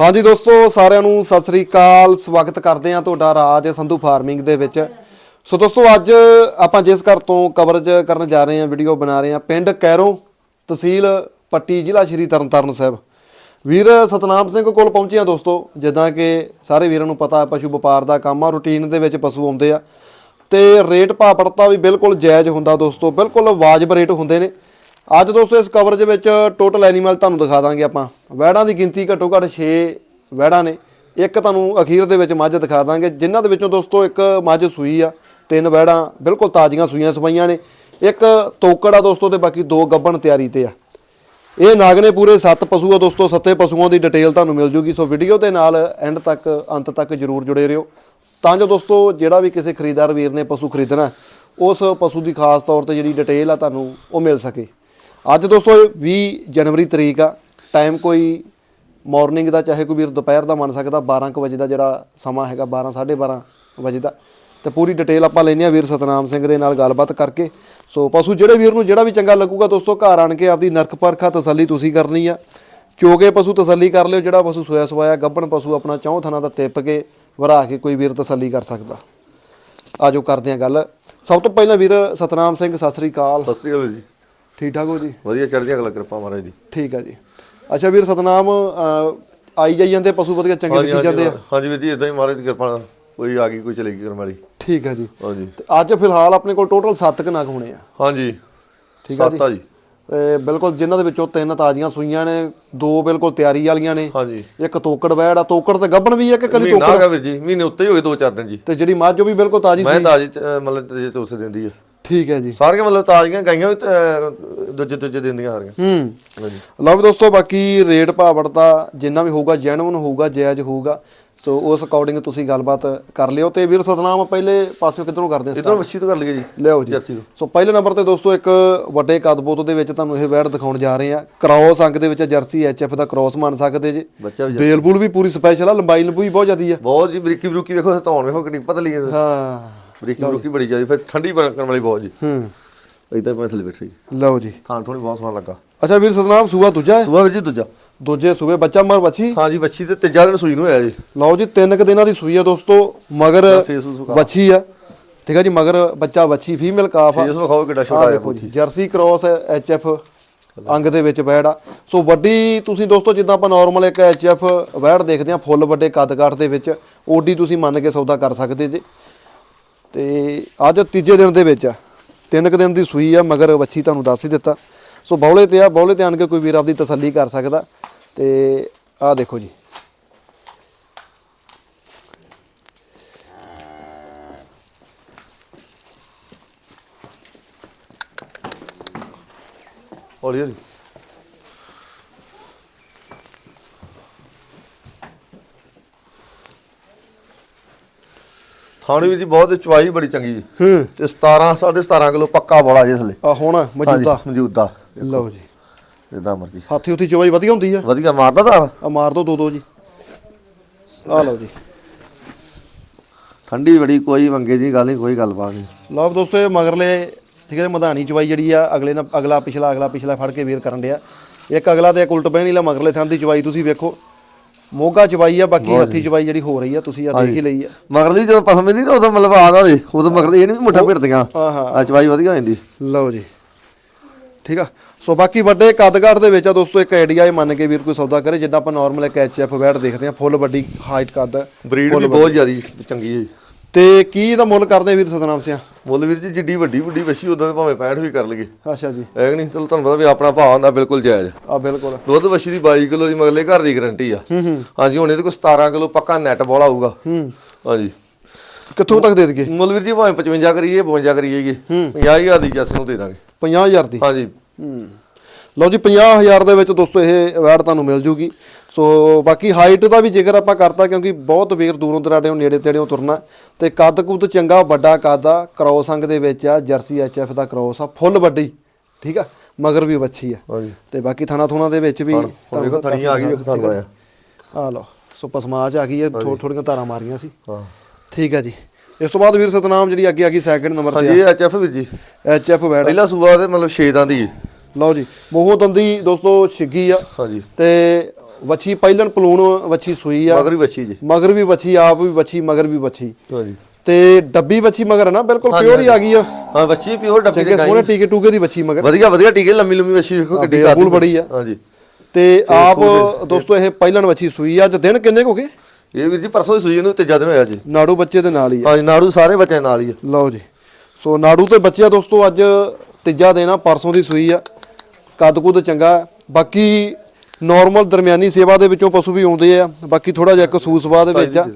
ਹਾਂਜੀ ਦੋਸਤੋ, ਸਾਰਿਆਂ ਨੂੰ ਸਤਿ ਸ੍ਰੀ ਅਕਾਲ। ਸਵਾਗਤ ਕਰਦੇ ਹਾਂ ਤੁਹਾਡਾ ਰਾਜ ਸੰਧੂ ਫਾਰਮਿੰਗ ਦੇ ਵਿੱਚ। ਸੋ ਦੋਸਤੋ, ਅੱਜ ਆਪਾਂ ਜਿਸ ਘਰ ਤੋਂ ਕਵਰੇਜ ਕਰਨ ਜਾ ਰਹੇ ਹਾਂ ਵੀਡੀਓ ਬਣਾ ਰਹੇ ਹਾਂ, ਪਿੰਡ ਕੈਰੋਂ ਤਹਿਸੀਲ ਪੱਟੀ ਜ਼ਿਲ੍ਹਾ ਸ਼੍ਰੀ ਤਰਨਤਾਰਨ ਸਾਹਿਬ। ਵੀਰ ਸਤਨਾਮ ਸਿੰਘ ਕੋਲ ਪਹੁੰਚੇ ਹਾਂ ਦੋਸਤੋ, ਜਿੱਦਾਂ ਕਿ ਸਾਰੇ ਵੀਰਾਂ ਨੂੰ ਪਤਾ, ਪਸ਼ੂ ਵਪਾਰ ਦਾ ਕੰਮ ਆ ਰੂਟੀਨ ਦੇ ਵਿੱਚ ਪਸ਼ੂ ਆਉਂਦੇ ਆ। ਤੇ ਰੇਟ ਭਾਅ ਪੜਤਾ ਵੀ ਬਿਲਕੁਲ ਜਾਇਜ਼ ਹੁੰਦਾ ਦੋਸਤੋ, ਬਿਲਕੁਲ ਵਾਜਬ ਰੇਟ ਹੁੰਦੇ ਨੇ। ਅੱਜ ਦੋਸਤੋ ਇਸ ਕਵਰੇਜ ਵਿੱਚ ਟੋਟਲ ਐਨੀਮਲ ਤੁਹਾਨੂੰ ਦਿਖਾ ਦਾਂਗੇ ਆਪਾਂ। ਵੈੜਾਂ ਦੀ ਗਿਣਤੀ ਘੱਟੋ ਘੱਟ 6 ਵੈੜਾਂ ਨੇ। ਇੱਕ ਤੁਹਾਨੂੰ ਅਖੀਰ ਦੇ ਵਿੱਚ ਮੱਝ ਦਿਖਾ ਦਾਂਗੇ, ਜਿਨ੍ਹਾਂ ਦੇ ਵਿੱਚੋਂ ਦੋਸਤੋ ਇੱਕ ਮੱਝ ਸੂਈ ਆ, ਤਿੰਨ ਵੈੜਾਂ ਬਿਲਕੁਲ ਤਾਜ਼ੀਆਂ ਸੂਈਆਂ ਸਵਾਈਆਂ ਨੇ। ਇੱਕ ਤੋਕੜ ਆ ਦੋਸਤੋ ਤੇ ਬਾਕੀ ਦੋ ਗੱਬਣ ਤਿਆਰੀ ਤੇ ਆ। ਇਹ ਨਾਗ ਨੇ ਪੂਰੇ 7 ਪਸ਼ੂ ਆ ਦੋਸਤੋ, ਸੱਤੇ ਪਸ਼ੂਆਂ ਦੀ ਡਿਟੇਲ ਤੁਹਾਨੂੰ ਮਿਲ ਜੂਗੀ। ਸੋ ਵੀਡੀਓ ਦੇ ਨਾਲ ਐਂਡ ਤੱਕ, ਅੰਤ ਤੱਕ ਜਰੂਰ ਜੁੜੇ ਰਹੋ। ਤਾਂ ਜੋ ਦੋਸਤੋ ਜਿਹੜਾ ਵੀ ਕਿਸੇ ਖਰੀਦਦਾਰ ਵੀਰ ਨੇ ਪਸ਼ੂ ਖਰੀਦਣਾ, ਉਸ ਪਸ਼ੂ ਦੀ ਖਾਸ ਤੌਰ ਤੇ ਜਿਹੜੀ ਡਿਟੇਲ ਆ ਤੁਹਾਨੂੰ ਉਹ ਮਿਲ ਸਕੇ। ਅੱਜ ਦੋਸਤੋ 20 ਜਨਵਰੀ ਤਰੀਕ ਆ ਟਾਈਮ ਕੋਈ ਮਾਰਨਿੰਗ ਦਾ ਚਾਹੇ ਕੋਈ ਵੀਰ ਦੁਪਹਿਰ ਦਾ ਮੰਨ ਸਕਦਾ 12 ਕੁ ਵਜੇ ਦਾ ਜਿਹੜਾ ਸਮਾਂ ਹੈਗਾ 12 12:30 ਵਜੇ ਦਾ। ਤੇ ਪੂਰੀ ਡਿਟੇਲ ਆਪਾਂ ਲੈਨੇ ਆ ਵੀਰ ਸਤਨਾਮ ਸਿੰਘ ਦੇ ਨਾਲ ਗੱਲਬਾਤ ਕਰਕੇ। ਸੋ ਪਸ਼ੂ ਜਿਹੜੇ ਵੀਰ ਨੂੰ ਜਿਹੜਾ ਵੀ ਚੰਗਾ ਲੱਗੂਗਾ ਦੋਸਤੋ, ਘਰ ਆਣ ਕੇ ਆਪਦੀ ਨਰਕ ਪਰਖਾ ਤਸੱਲੀ ਤੁਸੀਂ ਕਰਨੀ ਆ। ਚੋਗੇ ਪਸ਼ੂ ਤਸੱਲੀ ਕਰ ਲਿਓ, ਜਿਹੜਾ ਪਸ਼ੂ ਸੋਇਆ ਸਵਾਇਆ, ਗੱਭਣ ਪਸ਼ੂ ਆਪਣਾ ਚੌਂ ਥਣਾ ਦਾ ਤਿੱਪ ਕੇ ਵਰਾ ਕੇ ਕੋਈ ਵੀਰ ਤਸੱਲੀ ਕਰ ਸਕਦਾ। ਆਜੋ ਕਰਦੇ ਆ ਗੱਲ। ਸਭ ਤੋਂ ਪਹਿਲਾਂ ਵੀਰ ਸਤਨਾਮ ਸਿੰਘ, ਸਤਿ ਸ੍ਰੀ ਅਕਾਲ। ਸਤਿ ਸ੍ਰੀ ਅਕਾਲ ਜੀ। ਠੀਕ ਠਾਕ ਹੋ ਜੀ? ਵਧੀਆ ਚੜ੍ਹਦੀ ਕਲਾ ਕਿਰਪਾ ਮਹਾਰਾਜ ਦੀ। ਠੀਕ ਆ ਜੀ। ਅੱਛਾ ਵੀਰ ਸਤਨਾਮ ਆਈ ਜਾਈ ਜਾਂਦੇ ਪਸ਼ੂ ਵਧੀਆ ਚੰਗੇ ਵਿਕੀ ਜਾਂਦੇ ਆ? ਹਾਂਜੀ ਵੀਰ ਜੀ ਇਦਾਂ ਹੀ ਮਹਾਰਾਜ ਦੀ ਕਿਰਪਾ ਨਾਲ ਕੋਈ ਆ ਗਈ ਕੋਈ ਚਲੇ ਗਈ ਕਰਮ ਵਾਲੀ ਠੀਕ ਆ ਜੀ। ਹਾਂਜੀ। ਤੇ ਅੱਜ ਫਿਲਹਾਲ ਆਪਣੇ ਕੋਲ ਟੋਟਲ 7 ਕਨਾਕ ਹੋਣੇ ਆ। ਹਾਂਜੀ। ਠੀਕ ਆ ਜੀ। ਤੇ ਬਿਲਕੁਲ ਜਿਨ੍ਹਾਂ ਦੇ ਵਿੱਚੋਂ ਤਿੰਨ ਤਾਜ਼ੀਆਂ ਸੂਈਆਂ ਨੇ ਦੋ ਬਿਲਕੁਲ ਤਿਆਰੀ ਵਾਲੀਆਂ ਨੇ ਹਾਂਜੀ। ਇੱਕ ਤੋਕੜ ਵੈੜ ਆ। ਤੋਕੜ ਤੇ ਗੱਬਣ ਵੀ ਆ ਕਿ ਕਲੀ ਤੋਕੜ? ਹੈਗਾ ਵੀਰ ਜੀ ਮਹੀਨੇ ਉੱਤੇ ਹੀ ਹੋ ਗਏ ਦੋ ਚਾਰ ਦਿਨ ਜੀ। ਤੇ ਜਿਹੜੀ ਮੱਝ ਉਹ ਵੀ ਬਿਲਕੁਲ ਤਾਜ਼ੀ ਮੈਂ ਤਾਜੀ ਮਤਲਬ ਤੇਜੇ ਤੋਂ ਉਸੇ ਦਿੰਦੀ ਆ। ਠੀਕ ਹੈ ਜੀ। ਸਾਰੀਆਂ ਮਤਲਬ ਤਾਜ਼ੀਆਂ ਗਾਈਆਂ ਵੀ ਅਹ, ਦੂਜੇ ਦੂਜੇ ਦਿੰਦੀਆਂ ਸਾਰੀਆਂ। ਹੂੰ। ਹਾਂਜੀ ਲਓ ਵੀ ਦੋਸਤੋ ਬਾਕੀ ਰੇਟ ਭਾਅ ਵੜਤਾ ਜਿੰਨਾ ਵੀ ਹੋਊਗਾ ਜੈਨੂਨ ਹੋਊਗਾ ਜਾਇਜ਼ ਹੋਊਗਾ। ਸੋ ਉਸ ਅਕੋਰਡਿੰਗ ਤੁਸੀਂ ਗੱਲਬਾਤ ਕਰ ਲਿਓ ਤੇ ਵੀਰ ਸਤਨਾਮ ਪਹਿਲੇ ਪਾਸੇ ਕਿੱਧਰੋਂ ਕਰਦੇ ਇਧਰੋਂ ਵੱਛੀ ਤੋਂ ਕਰ ਲਈਏ ਜੀ। ਲਿਆਓ ਜੀ। ਜਰਸੀ ਤੋਂ। ਸੋ ਪਹਿਲੇ ਨੰਬਰ ਤੇ ਦੋਸਤੋ ਇੱਕ ਵੱਡੇ ਕਦਬੋਤ ਦੇ ਵਿੱਚ ਤੁਹਾਨੂੰ ਇਹ ਵੈੜ ਦਿਖਾਉਣ ਜਾ ਰਹੇ ਆ ਕ੍ਰੋਸ ਅੰਕ ਦੇ ਵਿੱਚ ਜਰਸੀ ਐਚਐਫ ਦਾ ਕ੍ਰੋਸ ਮੰਨ ਸਕਦੇ ਜੀ। ਬੱਚਾ ਵੀ ਬੇਲਬੂਲ ਵੀ ਪੂਰੀ ਸਪੈਸ਼ਲ ਆ ਲੰਬਾਈ ਲੰਬੂਈ ਬਹੁਤ ਜ਼ਿਆਦੀ ਆ। ਬਹੁਤ ਜੀ ਬਰੀਕੀ ਬਰੂਕੀ ਵੇਖੋ ਧੌਣ ਵੇਖੋ ਕਿੰਨੀ ਪਤਲੀ ਹੈ ਹਾਂ। ਬਰੀਕੀ ਬਰੂਕੀ ਬੜੀ ਜ਼ਿਆਦੀ ਫਿਰ ਠੰਡੀ ਕਰਨ ਵਾਲੀ ਬਹੁਤ ਜੀ। ਹੂੰ। ਇਦਾਂ ਮੈਂ ਥੱਲੇ ਬੈਠੀ ਲਓ ਜੀ। ਥਾਂ ਥੋੜੀ ਬਹੁਤ ਸੋਹਣਾ ਲੱਗਾ। ਅੱਛਾ ਵੀਰ ਸਤਨਾਮ ਸੂਆ ਦੂਜਾ ਹੈ? ਸੁਬਾ ਵੀਰ ਜੀ ਦੂਜਾ। ਦੂਜੇ ਸੂਏ ਬੱਚਾ ਮਰ ਬੱਚੀ? ਹਾਂਜੀ ਵੱਛੀ ਤੇ ਤੀਜਾ ਦਿਨ ਸੂਈ ਨੂੰ ਹੋਇਆ ਜੀ। ਲਓ ਜੀ ਤਿੰਨ ਕੁ ਦਿਨਾਂ ਦੀ ਸੂਈ ਆ ਦੋਸਤੋ ਮਗਰ। ਬੱਚੀ ਆ ਠੀਕ ਆ ਜੀ ਮਗਰ ਬੱਚਾ ਬੱਚੀ ਫੀਮੇਲ ਕਾਫ ਆ। ਫੇਸ ਵਿਖਾਓ ਕਿੱਡਾ ਛੋਟਾ ਹੈ ਦੇਖੋ ਜੀ ਜਰਸੀ ਕ੍ਰੋਸ ਐਚਐਫ ਅੰਗ ਦੇ ਵਿੱਚ ਵੈੜ ਆ। ਸੋ ਵੱਡੀ ਤੁਸੀਂ ਦੋਸਤੋ ਜਿੱਦਾਂ ਆਪਾਂ ਨਾਰਮਲ ਇੱਕ ਐਚਐਫ ਵੈੜ ਦੇਖਦੇ ਆ ਫੁੱਲ ਵੱਡੇ ਕੱਦ ਕਾਠ ਦੇ ਵਿੱਚ ਓਡੀ ਤੁਸੀਂ ਮੰਨ ਕੇ ਸੌਦਾ ਕਰ ਸਕਦੇ ਜੇ। ਤੇ ਅੱਜ ਤੀਜੇ ਦਿਨ ਦੇ ਵਿੱਚ ਆ। ਤਿੰਨ ਕੁ ਦਿਨ ਦੀ ਸੂਈ ਆ, ਮਗਰ ਵੱਛੀ ਤੁਹਾਨੂੰ ਦੱਸ ਹੀ ਦਿੱਤਾ। ਸੋ ਬੌਲੇ ਤੇ ਆ, ਬੌਲੇ ਤੇ ਆਣ ਕੇ ਕੋਈ ਵੀਰ ਆਪਦੀ ਤਸੱਲੀ ਕਰ ਸਕਦਾ। ਤੇ ਆਹ ਦੇਖੋ ਜੀ। ਹੌਲੀ ਹੌਲੀ। ਥਾਣੀ ਵੀ ਜੀ ਬਹੁਤ ਚਵਾਈ ਬੜੀ ਚੰਗੀ ਜੀ। ਹੂੰ। ਤੇ 17 17.5 ਕਿਲੋ ਪੱਕਾ ਬੋਲਾ ਜੇ ਥੱਲੇ ਆ ਹੁਣ ਮੌਜੂਦਾ। ਮੌਜੂਦਾ। ਲਓ ਜੀ। ਜਿੱਦਾਂ ਮਰਜ਼ੀ। ਹਾਥੀ ਉਥੀ ਚਵਾਈ ਵਧੀਆ ਹੁੰਦੀ ਆ। ਵਧੀਆ ਮਾਰਦਾ ਧਾਰ? ਆ ਮਾਰ ਦੋ ਦੋ ਦੋ ਜੀ। ਆ ਲਓ ਜੀ। ਠੰਡੀ ਬੜੀ ਕੋਈ ਮੰਗੇ ਦੀ ਗੱਲ ਨਹੀਂ ਕੋਈ ਗੱਲਬਾਤ ਨਹੀਂ। ਲਓ ਦੋਸਤੋ ਇਹ ਮਗਰਲੇ ਠੀਕ ਹੈ ਮਧਾਣੀ ਚਵਾਈ ਜਿਹੜੀ ਆ ਅਗਲੇ ਨਾਲ ਅਗਲਾ ਪਿਛਲਾ ਅਗਲਾ ਪਿਛਲਾ ਫੜ ਕੇ ਵੀਰ ਕਰਨ ਡਿਆ। ਇੱਕ ਅਗਲਾ ਤੇ ਇੱਕ ਉਲਟ ਬਹਿਣੀ ਲਾ ਮਗਰਲੇ ਥਣ ਦੀ ਚਵਾਈ ਤੁਸੀਂ ਵੇਖੋ। ਮੋਗਾ ਚਵਾਈ ਆ ਬਾਕੀ ਹੱਥੀ ਚਵਾਈ ਜਿਹੜੀ ਹੋ ਰਹੀ ਆ ਤੁਸੀਂ ਆ ਦੇਖ ਹੀ ਲਈ ਆ। ਮਗਰਲੀ ਜਦੋਂ ਪਸੰਦ ਨਹੀਂ ਤਾਂ ਉਦੋਂ ਮਤਲਬ ਆਦਾ ਦੇ ਉਦੋਂ ਮਗਰਲੀ ਇਹ ਨਹੀਂ ਮੁੱਠਾ ਭਿੜਦੀਆਂ। ਆ ਚਵਾਈ ਵਧੀਆ ਹੋ ਜਾਂਦੀ। ਲਓ ਜੀ। ਠੀਕ ਆ। ਸੋ ਬਾਕੀ ਵੱਡੇ ਕੱਦਗੜ ਦੇ ਵਿੱਚ ਆ ਦੋਸਤੋ ਇੱਕ ਆਈਡੀਆ ਇਹ ਮੰਨ ਕੇ ਵੀਰ ਕੋਈ ਸੌਦਾ ਕਰੇ ਜਿੱਦਾਂ ਆਪਾਂ ਨਾਰਮਲ ਇੱਕ ਐਚਐਫ ਵੈਟ ਦੇਖਦੇ ਆ ਫੁੱਲ ਵੱਡੀ ਹਾਈਟ ਕੱਦ। ਬਰੀਡ ਵੀ ਬਹੁਤ ਜ਼ਿਆਦੀ ਚੰਗੀ ਹੈ ਜੀ। ਤੇ ਕੀ ਇਹਦਾ ਮੁੱਲ ਕਰਦੇ ਵੀਰ ਸਤਨਾਮ ਸਿਆ? ਮੁੱਲ ਵੀਰ ਜੀ ਜਿੱਡੀ ਵੱਡੀ ਵੱਡੀ ਵੱਛੀ ਉਦੋਂ ਭਾਵੇਂ 65 ਵੀ ਕਰ ਲਈਏ। ਅੱਛਾ ਜੀ। ਐ ਨਹੀਂ? ਚਲੋ ਤੁਹਾਨੂੰ ਪਤਾ ਵੀ ਆਪਣਾ ਭਾਅ ਹੁੰਦਾ ਬਿਲਕੁਲ ਜਾਇਜ਼। ਆ ਬਿਲਕੁਲ। ਦੁੱਧ ਵੱਛੀ ਦੀ 22 ਕਿਲੋ ਦੀ ਮਗਲੇ ਘਰ ਦੀ ਗਾਰੰਟੀ ਆ। ਹਾਂਜੀ ਹੁਣ ਇਹਦੇ ਕੋਲ 17 ਕਿਲੋ ਪੱਕਾ ਨੈਟ ਬੋਲ ਆਊਗਾ। ਹਾਂਜੀ। ਕਿੱਥੋਂ ਤੱਕ ਦੇ ਦਈਏ? ਮੁੱਲ ਵੀਰ ਜੀ ਭਾਵੇਂ 55 ਕਰੀਏ 52 ਕਰੀਏਗੇ 50000 ਦੀ ਜੱਸ ਨੂੰ ਦੇ ਦਾਂਗੇ। 50000 ਦੀ? ਹਾਂਜੀ। ਹੂੰ। ਲਓ ਜੀ 50000 ਦੇ ਵਿੱਚ ਦੋਸਤੋ ਇਹ ਵੈਟ ਤੁਹਾਨੂੰ ਮਿਲ ਜੂਗੀ। ਸੋ ਬਾਕੀ ਹਾਈਟ ਦਾ ਵੀ ਜ਼ਿਕਰ ਆਪਾਂ ਕਰਤਾ ਕਿਉਂਕਿ ਬਹੁਤ ਵੀਰ ਦੂਰੋਂ ਦਰਾਡਿਓਂ ਨੇੜੇ ਤੇੜਿਓਂ ਤੁਰਨਾ। ਤੇ ਕੱਦ ਕੁੱਦ ਚੰਗਾ ਵੱਡਾ ਕੱਦ ਆ ਕ੍ਰੋਸ ਅੰਗ ਦੇ ਵਿੱਚ ਆ ਜਰਸੀ ਐਚਐਫ ਦਾ ਕ੍ਰੋਸ ਆ ਫੁੱਲ ਵੱਡੀ ਠੀਕ ਆ? ਮਗਰ ਵੀ ਵੱਛੀ ਆ। ਤੇ ਬਾਕੀ ਥਾਣਾ ਥੋਣਾ ਦੇ ਵਿੱਚ ਵੀ ਵੇਖੋ ਥਣੀ ਆ ਗਈ ਵੇਖੋ ਤੁਹਾਨੂੰ ਆਇਆ ਆ ਲਓ ਸੋ ਪਸਮਾਜ ਆ ਗਈ ਹੈ ਥੋੜ ਥੋੜੀਆਂ ਧਾਰਾਂ ਮਾਰੀਆਂ ਸੀ। ਹਾਂ। ਠੀਕ ਹੈ ਜੀ। ਇਸ ਤੋਂ ਬਾਅਦ ਵੀਰ ਸਤਨਾਮ ਜਿਹੜੀ ਅੱਗੇ ਆ ਗਈ ਸੈਕਿੰਡ ਨੰਬਰ ਤੇ ਹਾਂਜੀ ਇਹ ਐਚਐਫ ਵੀਰ ਜੀ। ਐਚਐਫ ਵੈਟ ਪਹਿਲਾ ਸੂਆ ਤੇ ਮਤਲਬ 6 ਦਾਂ ਦੀ। ਲਓ ਜੀ ਮੋਹੋ ਦੰਦੀ ਦੋਸਤੋ ਛਿੱਗੀ ਆ। ਹਾਂਜੀ। ਤੇ ਵੱਛੀ ਪਹਿਲਣ ਪਲੂਣ ਵੱਛੀ ਸੂਈ ਆ। ਮਗਰ ਵੀ ਬੱਚੀ ਜੀ। ਮਗਰ ਵੀ ਵੱਛੀ ਆਪ ਵੀ ਵੱਛੀ ਮਗਰ ਵੀ ਵੱਛੀ। ਹਾਂਜੀ। ਤੇ ਡੱਬੀ ਵੱਛੀ ਮਗਰ ਹੈ ਨਾ ਬਿਲਕੁਲ ਪਿਓਰ ਹੀ ਆ ਗਈ ਆ। ਹਾਂ ਬੱਚੀ ਪਿਓਰ ਡੱਬੇ ਦੇ ਸੋਹਣੇ ਟੀਕੇ ਟੂਕੇ ਦੀ ਵੱਛੀ ਮਗਰ। ਵਧੀਆ ਵਧੀਆ ਟੀਕੇ ਲੰਮੀ ਲੰਮੀ ਬੱਚੀ ਦੇਖੋ ਕਿੱਡੀ ਬੂਲ ਬੜੀ ਆ। ਹਾਂਜੀ। ਤੇ ਆਪ ਦੋਸਤੋ ਇਹ ਪਹਿਲਣ ਵੱਛੀ ਸੂਈ ਆ। ਅੱਜ ਦਿਨ ਕਿੰਨੇ ਹੋ ਗਏ? ਇਹ ਵੀਰ ਜੀ ਪਰਸੋਂ ਦੀ ਸੂਈ ਇਹਨੂੰ ਤੀਜਾ ਦਿਨ ਹੋਇਆ ਜੀ। ਨਾੜੂ ਬੱਚੇ ਦੇ ਨਾਲ ਹੀ ਆ। ਹਾਂਜੀ ਨਾੜੂ ਸਾਰੇ ਬੱਚਿਆਂ ਨਾਲ ਹੀ ਆ। ਲਓ ਜੀ। ਸੋ ਨਾੜੂ ਤੇ ਬੱਚਿਆ ਦੋਸਤੋ ਅੱਜ ਤੀਜਾ ਦਿਨ ਆ ਪਰਸੋਂ ਦੀ ਸੂਈ ਆ। ਕੱਦ ਕੁੱਦ ਚੰਗਾ। ਬਾਕੀ ਨਾਰਮਲ ਦਰਮਿਆਨੀ ਸੇਵਾ ਦੇ ਵਿੱਚੋਂ ਪਸ਼ੂ ਵੀ ਆਉਂਦੇ ਆ। ਬਾਕੀ ਥੋੜਾ ਜਿਹਾ ਕਸੂਸ ਸਵਾਦ ਦੇ ਵਿੱਚ ਆ।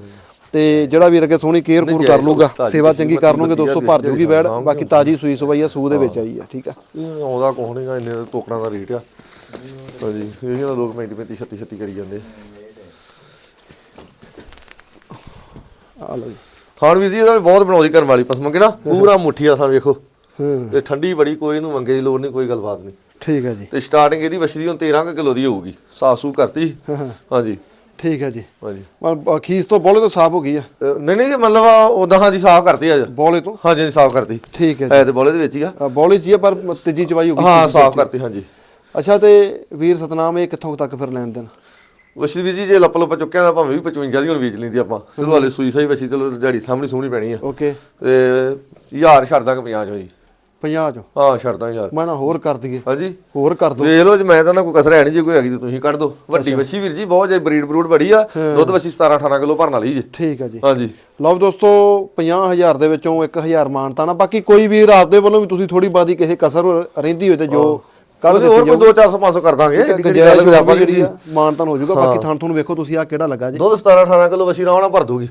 ਤੇ ਜਿਹੜਾ ਵੀਰ ਅੱਗੇ ਸੋਹਣੀ ਕੇਅਰ ਪੂਰ ਕਰ ਲੂਗਾ ਸੇਵਾ ਚੰਗੀ ਕਰ ਲੂਗੇ ਦੋਸਤੋ ਭਰ ਜੂਗੀ ਵੈੜ ਬਾਕੀ ਤਾਜੀ ਸੂਈ ਸਵਾਈ ਆ ਸੂ ਦੇ ਵਿੱਚ ਆਈ ਆ ਠੀਕ ਆ। ਆਉਂਦਾ ਕੋਹ ਨਹੀਂਗਾ ਇੰਨੇ ਦਾ ਟੋਕੜਾਂ ਦਾ ਰੇਟ ਆ। ਹਾਂਜੀ ਇਹ ਜਿਹੜਾ ਲੋਕ 35 35 36 36 ਕਰੀ ਜਾਂਦੇ। ਆ ਲਓ ਥਾਣ ਵੀਰ ਜੀ ਇਹਦਾ ਵੀ ਬਹੁਤ ਬਣਾਉਦੀ ਕਰਨ ਵਾਲੀ ਪਸਮ ਕਿ ਨਾ ਪੂਰਾ ਮੁੱਠੀ ਆ ਥਾਣ ਵੇਖੋ। ਤੇ ਠੰਡੀ ਬੜੀ ਕੋਈ ਇਹਨੂੰ ਮੰਗੇ ਦੀ ਲੋੜ ਨਹੀਂ ਕੋਈ ਗੱਲਬਾਤ ਨਹੀਂ ਠੀਕ ਹੈ ਜੀ। ਤੇ ਸਟਾਰਟਿੰਗ ਇਹਦੀ ਦੀ ਹੁਣ 13 ਕਿਲੋ ਦੀ ਹੋਊਗੀ। ਸਾਫ਼ ਸੂ ਕਰਤੀ ਹਾਂਜੀ। ਠੀਕ ਹੈ ਜੀ। ਹਾਂਜੀ। ਮਤਲਬ ਖੀਸ ਤੋਂ ਬੋਲੇ ਤੋਂ ਸਾਫ਼ ਹੋ ਗਈ ਆ? ਨਹੀਂ ਨਹੀਂ ਮਤਲਬ ਉਦਾਂ ਹਾਂਜੀ ਸਾਫ਼ ਕਰਤੀ ਅੱਜ। ਬੋਲੇ ਤੋਂ? ਹਾਂਜੀ ਹਾਂਜੀ ਸਾਫ਼ ਕਰਤੀ। ਠੀਕ ਹੈ ਜੀ। ਹੈ ਤੇ ਬੋਲੇ ਦੇ ਵਿੱਚ ਹੀ ਆ। ਆ, ਬੋਲੇ ਚ ਹੀ ਆ ਪਰ ਤੀਜੀ ਚਵਾਈ ਹੋ ਗਈ। ਹਾਂ ਸਾਫ਼ ਕਰਤੀ ਹਾਂਜੀ। ਅੱਛਾ ਤੇ ਵੀਰ ਸਤਨਾਮ ਇਹ ਕਿੱਥੋਂ ਤੱਕ ਫਿਰ ਲੈਣ ਦੇਣ? ਵਸ਼ੀ ਵੀ ਜੀ ਜੇ ਲੱਪ ਲੱਪ ਚੁੱਕਿਆ ਤਾਂ ਭਾਵੇਂ ਵੀ 55 ਦੀ ਹੁਣ ਵੇਚ ਲੈਂਦੀ ਆਪਾਂ। ਫਿਰ ਵਾਲੇ ਸੂਈ ਸਹੀ ਵਸ਼ੀ ਚਲੋ ਦਿਹਾੜੀ ਸਾਹਮਣੇ ਸੋਹਣੀ ਪੈਣੀ ਆ। ਓਕੇ। ਤੇ ਯਾਰ ਛੱਡ ਦਾਂਗੇ 50 ਚੋਂ ਜੀ 50 ਚੋਂ। ਹਾਂ ਛੱਡ ਦਾਂਗੇ ਯਾਰ। ਮੈਂ ਨਾ ਹੋਰ ਕਰ ਦਈਏ। ਹਾਂਜੀ। ਹੋਰ ਕਰ ਦੋ। ਵੇਖ ਲਓ ਜੇ ਮੈਂ ਤਾਂ ਨਾ ਕੋਈ ਕਸਰ ਹੈ ਨਹੀਂ ਜੇ ਕੋਈ ਹੈਗੀ ਤਾਂ ਤੁਸੀਂ ਕੱਢ ਦਿਓ ਵੱਡੀ ਵਸ਼ੀ ਵੀਰ ਜੀ ਬਹੁਤ ਜੇ ਬਰੀਡ ਬਰੂਡ ਬੜੀ ਆ ਦੁੱਧ ਵਸ਼ੀ 17 18 ਕਿਲੋ ਭਰਨ ਵਾਲੀ ਜੀ। ਠੀਕ ਹੈ ਜੀ। ਹਾਂਜੀ। ਲਓ ਦੋਸਤੋ 50000 ਦੇ ਵਿੱਚੋਂ 1000 ਮਾਨਤਾ ਨਾ ਬਾਕੀ ਕੋਈ ਵੀਰ ਆਪਦੇ ਵੱਲੋਂ ਵੀ ਤੁਸੀਂ ਥੋੜੀ ਬਾਦੀ ਕਿਸੇ ਕਸਰ ਰਹਿੰਦੀ ਹੋਏ ਤੇ ਜੋ ਕੱਲ ਉਹਦੇ ਹੋਰ ਕੋਈ 2 400 500 ਕਰ ਦਾਂਗੇ ਕਿਹੜੀ ਗੱਲ ਕੋਈ ਆਪਾਂ ਜਿਹੜੀ ਆ ਮਾਨਤਾਨ ਹੋ ਜਾਊਗਾ ਬਾਕੀ ਥਾਂ ਤੁਹਾਨੂੰ ਵੇਖੋ ਤੁਸੀਂ ਆ ਕਿਹੜਾ ਲੱਗਾ ਜੀ। ਦੁੱਧ 17 18 ਕਿਲੋ ਵਸ਼ੀ ਰਾਉਣਾ ਭਰ ਦੂਗੀ।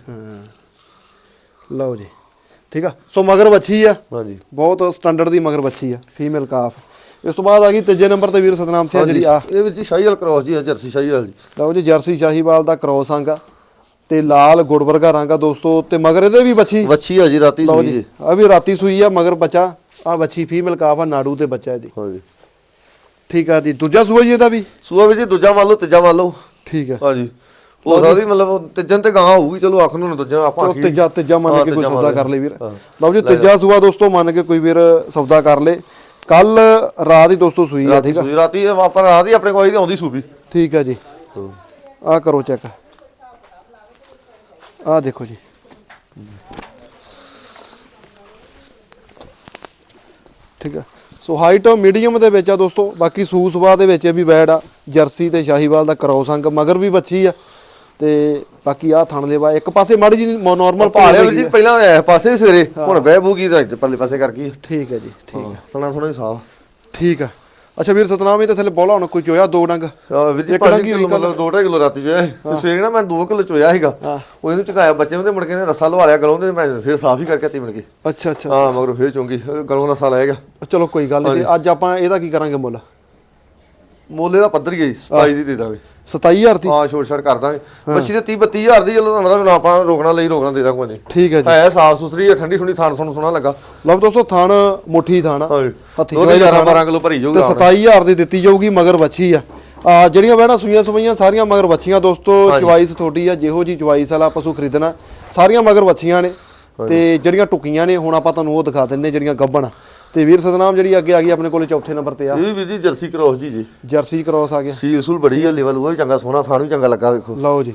ਲਓ ਜੀ। ਠੀਕ ਆ? ਸੋ ਮਗਰ ਵੱਛੀ ਆ। ਹਾਂਜੀ। ਬਹੁਤ ਸਟੈਂਡਰਡ ਦੀ ਮਗਰ ਵੱਛੀ ਆ। ਫੀਮੇਲ ਕਾਫ ਇਸ ਤੋਂ ਬਾਅਦ ਆ ਗਈ ਤੀਜੇ ਨੰਬਰ ਤੇ ਵੀਰ ਸਤਨਾਮ ਸਿੰਘ ਜਿਹੜੀ ਆ। ਇਹ ਵਿੱਚ ਸ਼ਾਹੀਵਾਲ ਕ੍ਰੋਸ ਜੀ ਆ ਜਰਸੀ ਸ਼ਾਹੀਵਾਲ ਜੀ। ਲਓ ਜੀ ਜਰਸੀ ਸ਼ਾਹੀਵਾਲ ਦਾ ਕ੍ਰੋਸ ਅੰਗ ਤੇ ਲਾਲ ਗੁੜ ਵਰਗਾ ਰੰਗ ਆ ਦੋਸਤੋ। ਤੇ ਮਗਰ ਇਹਦੇ ਵੀ ਵੱਛੀ। ਵੱਛੀ ਆ ਜੀ ਰਾਤੀ ਸੂਈ ਜੀ। ਜੀ। ਆ ਵੀ ਰਾਤੀ ਸੂਈ ਆ ਮਗਰ ਬੱਚਾ। ਆ ਵੱਛੀ ਫੀਮੇਲ ਕਾਫ ਆ ਨਾੜੂ ਤੇ ਬੱਚਾ ਇਹਦੀ। ਹਾਂਜੀ। ਠੀਕ ਆ ਜੀ। ਦੂਜਾ ਸੂਆ ਜੀ ਇਹਦਾ ਵੀ? ਸੂਆ ਵੀ ਜੀ ਦੂਜਾ ਲਓ ਤੀਜਾ ਲਓ। ਠੀਕ ਆ। ਹਾਂਜੀ। ਹੋ ਸਕਦੀ ਮਤਲਬ ਤੀਜਨ ਤੇ ਗਾਂ ਹੋਊਗੀ ਚਲੋ ਆਖ ਨੂੰ ਦੂਜਾ ਆਪਾਂ ਆਖੀ ਤੀਜਾ ਤੀਜਾ ਮੰਨ ਹਾਂ, ਕੇ ਕੋਈ ਸੌਦਾ ਕਰ ਲੇ ਵੀਰ। ਹਾਂ। ਲਓ ਜੀ ਤੀਜਾ ਸੂਆ ਦੋਸਤੋ ਮੰਨ ਕੇ ਕੋਈ ਵੀਰ ਸੌਦਾ ਕਰ ਲੇ। ਕੱਲ ਰਾਤ ਹੀ ਦੋਸਤੋ ਸੂਈ ਆ ਠੀਕ ਆ? ਸੂਈ ਰਾਤੀ ਆਪਾਂ ਰਾਤ ਹੀ ਆਪਣੇ ਕੋਈ ਦੀ ਆਉਂਦੀ ਸੂਬੀ। ਠੀਕ ਆ ਜੀ। ਆ ਕਰੋ ਚੈੱਕ। ਆ ਦੇਖੋ ਜੀ। ਠੀਕ ਆ। ਸੋ ਹਾਈਟ ਮੀਡੀਅਮ ਦੇ ਵਿੱਚ ਆ ਦੋਸਤੋ ਬਾਕੀ ਸੂਸਵਾ ਦੇ ਵਿੱਚ ਵੀ ਵੈੜ ਆ ਜਰਸੀ ਤੇ ਸ਼ਾਹੀਵਾਲ ਦਾ ਕਰੋਸ ਅੰਗ ਮਗਰ ਵੀ ਬੱਚੀ ਆ। ਤੇ ਬਾਕੀ ਆ ਥਣ ਦੇ ਵਾ ਇੱਕ ਪਾਸੇ ਮਾੜੀ ਜੀ ਨਾਰਮਲ ਭਾਲਿਆ ਵੀ ਜੀ ਪਹਿਲਾਂ ਇਸ ਪਾਸੇ ਸਵੇਰੇ ਹੁਣ ਬਹਿ ਬੂਗੀ ਤਾਂ ਇੱਧਰ ਪਰਲੇ ਪਾਸੇ ਕਰ ਗਈ ਠੀਕ ਹੈ ਜੀ ਠੀਕ ਹੈ। ਸੁਣਾ ਸੁਣਾ ਸਾਫ਼। ਠੀਕ ਆ ਅੱਛਾ ਵੀਰ ਸਤਨਾਮ ਇਹ ਤੇ ਥੱਲੇ ਬੋਲਾ ਹੁਣ ਕੋਈ ਚੋਇਆ ਦੋ ਡੰਗ? ਵੀਰ ਜੀ ਇੱਕ 5 ਡੰਗੀ ਹੋਈ ਕਿਲੋ ਮਤਲਬ 2.5 ਕਿਲੋ ਰਾਤੀ ਜੋ ਹੈ ਤੇ ਸਵੇਰੇ ਨਾ ਮੈਂ 2 ਕਿਲੋ ਚੋਇਆ ਸੀਗਾ। ਉਹ ਇਹਨੂੰ ਚੁਕਾਇਆ ਬੱਚੇ ਤੇ ਮੁੜ ਕੇ ਨੇ ਰਸਾ ਲਵਾ ਲਿਆ ਗਲੋਂ ਤੇ ਮੈਂ ਫਿਰ ਸਾਫ਼ ਹੀ ਕਰਕੇ ਤੀ ਮਿਲ ਗਈ ਅੱਛਾ ਅੱਛਾ ਹਾਂ ਮਗਰ ਫਿਰ ਚੁੰਗੀ ਗਲੋਂ ਰਸਾ ਲਾਏਗਾ ਚਲੋ ਕੋਈ ਗੱਲ ਨਹੀਂ ਅੱਜ ਆਪਾਂ ਇਹਦਾ ਕੀ ਕਰਾਂਗੇ ਮੁੱਲ? ਮੋਲੇ ਦਾ ਪੱਧਰ ਗਈ 27 ਦੀ ਦੇ ਦਾਂਗੇ। 27000 ਦੀ? ਹਾਂ ਛੋਟ ਛੜ ਕਰ ਦਾਂਗੇ। ਬੱਚੀ ਦੇ 30 32000 ਦੀ ਚਲੋ ਤੁਹਾਨੂੰ ਨਾ ਆਪਾਂ ਰੋਕਣਾ ਲਈ ਰੋਕਣਾ ਦੇ ਦਾਂਗੇ ਠੀਕ ਹੈ ਜੀ। ਹੈ ਸਾਫ਼ ਸੁਥਰੀ ਹੈ ਠੰਡੀ ਸੁਣੀ ਥਾਣ ਤੁਹਾਨੂੰ ਸੋਹਣਾ ਲੱਗਾ। ਲਓ ਦੋਸਤੋ ਥਣ ਮੁੱਠੀ ਥਣ ਆ। ਹੱਥੀ ਦੁੱਧ ਚੋਇਆ 11 ਥਣ ਆ। 12 ਕਿਲੋ ਭਰੀ ਤੇ ਜਾਊਗਾ 27000 ਦੀ ਦਿੱਤੀ ਜਾਊਗੀ ਮਗਰ ਵੱਛੀ ਆ। ਆ ਜਿਹੜੀਆਂ ਵੈਣਾ ਸੂਈਆਂ ਸਵਈਆਂ ਸਾਰੀਆਂ ਮਗਰ ਵੱਛੀਆਂ ਦੋਸਤੋ ਚੁਆਇਸ ਤੁਹਾਡੀ ਆ ਜਿਹੋ ਜੀ ਚੁਆਇਸ ਵਾਲਾ ਪਸ਼ੂ ਖਰੀਦਣਾ ਸਾਰੀਆਂ ਮਗਰ ਵੱਛੀਆਂ ਨੇ। ਤੇ ਜਿਹੜੀਆਂ ਟੁਕੀਆਂ ਨੇ ਹੁਣ ਆਪਾਂ ਤੁਹਾਨੂੰ ਉਹ ਦਿਖਾ ਦਿੰਨੇ ਜਿਹੜੀਆਂ ਗੱਬਣ ਤੇ ਵੀਰ ਸਤਨਾਮ ਜਿਹੜੀ ਅੱਗੇ ਆ ਗਈ ਆਪਣੇ ਕੋਲੇ ਚੌਥੇ ਨੰਬਰ ਤੇ ਆ। ਇਹ ਵੀ ਵੀਰ ਜੀ ਜਰਸੀ ਕ੍ਰੋਸ ਜੀ ਜੀ। ਜਰਸੀ ਕ੍ਰੋਸ ਆ ਗਿਆ। ਸੀਲ ਸੂਲ ਬੜੀ ਹੈ ਲੈਵਲ ਉਹ ਵੀ ਚੰਗਾ ਸੋਹਣਾ ਥਾਣ ਵੀ ਚੰਗਾ ਲੱਗਾ ਵੇਖੋ। ਲਓ ਜੀ।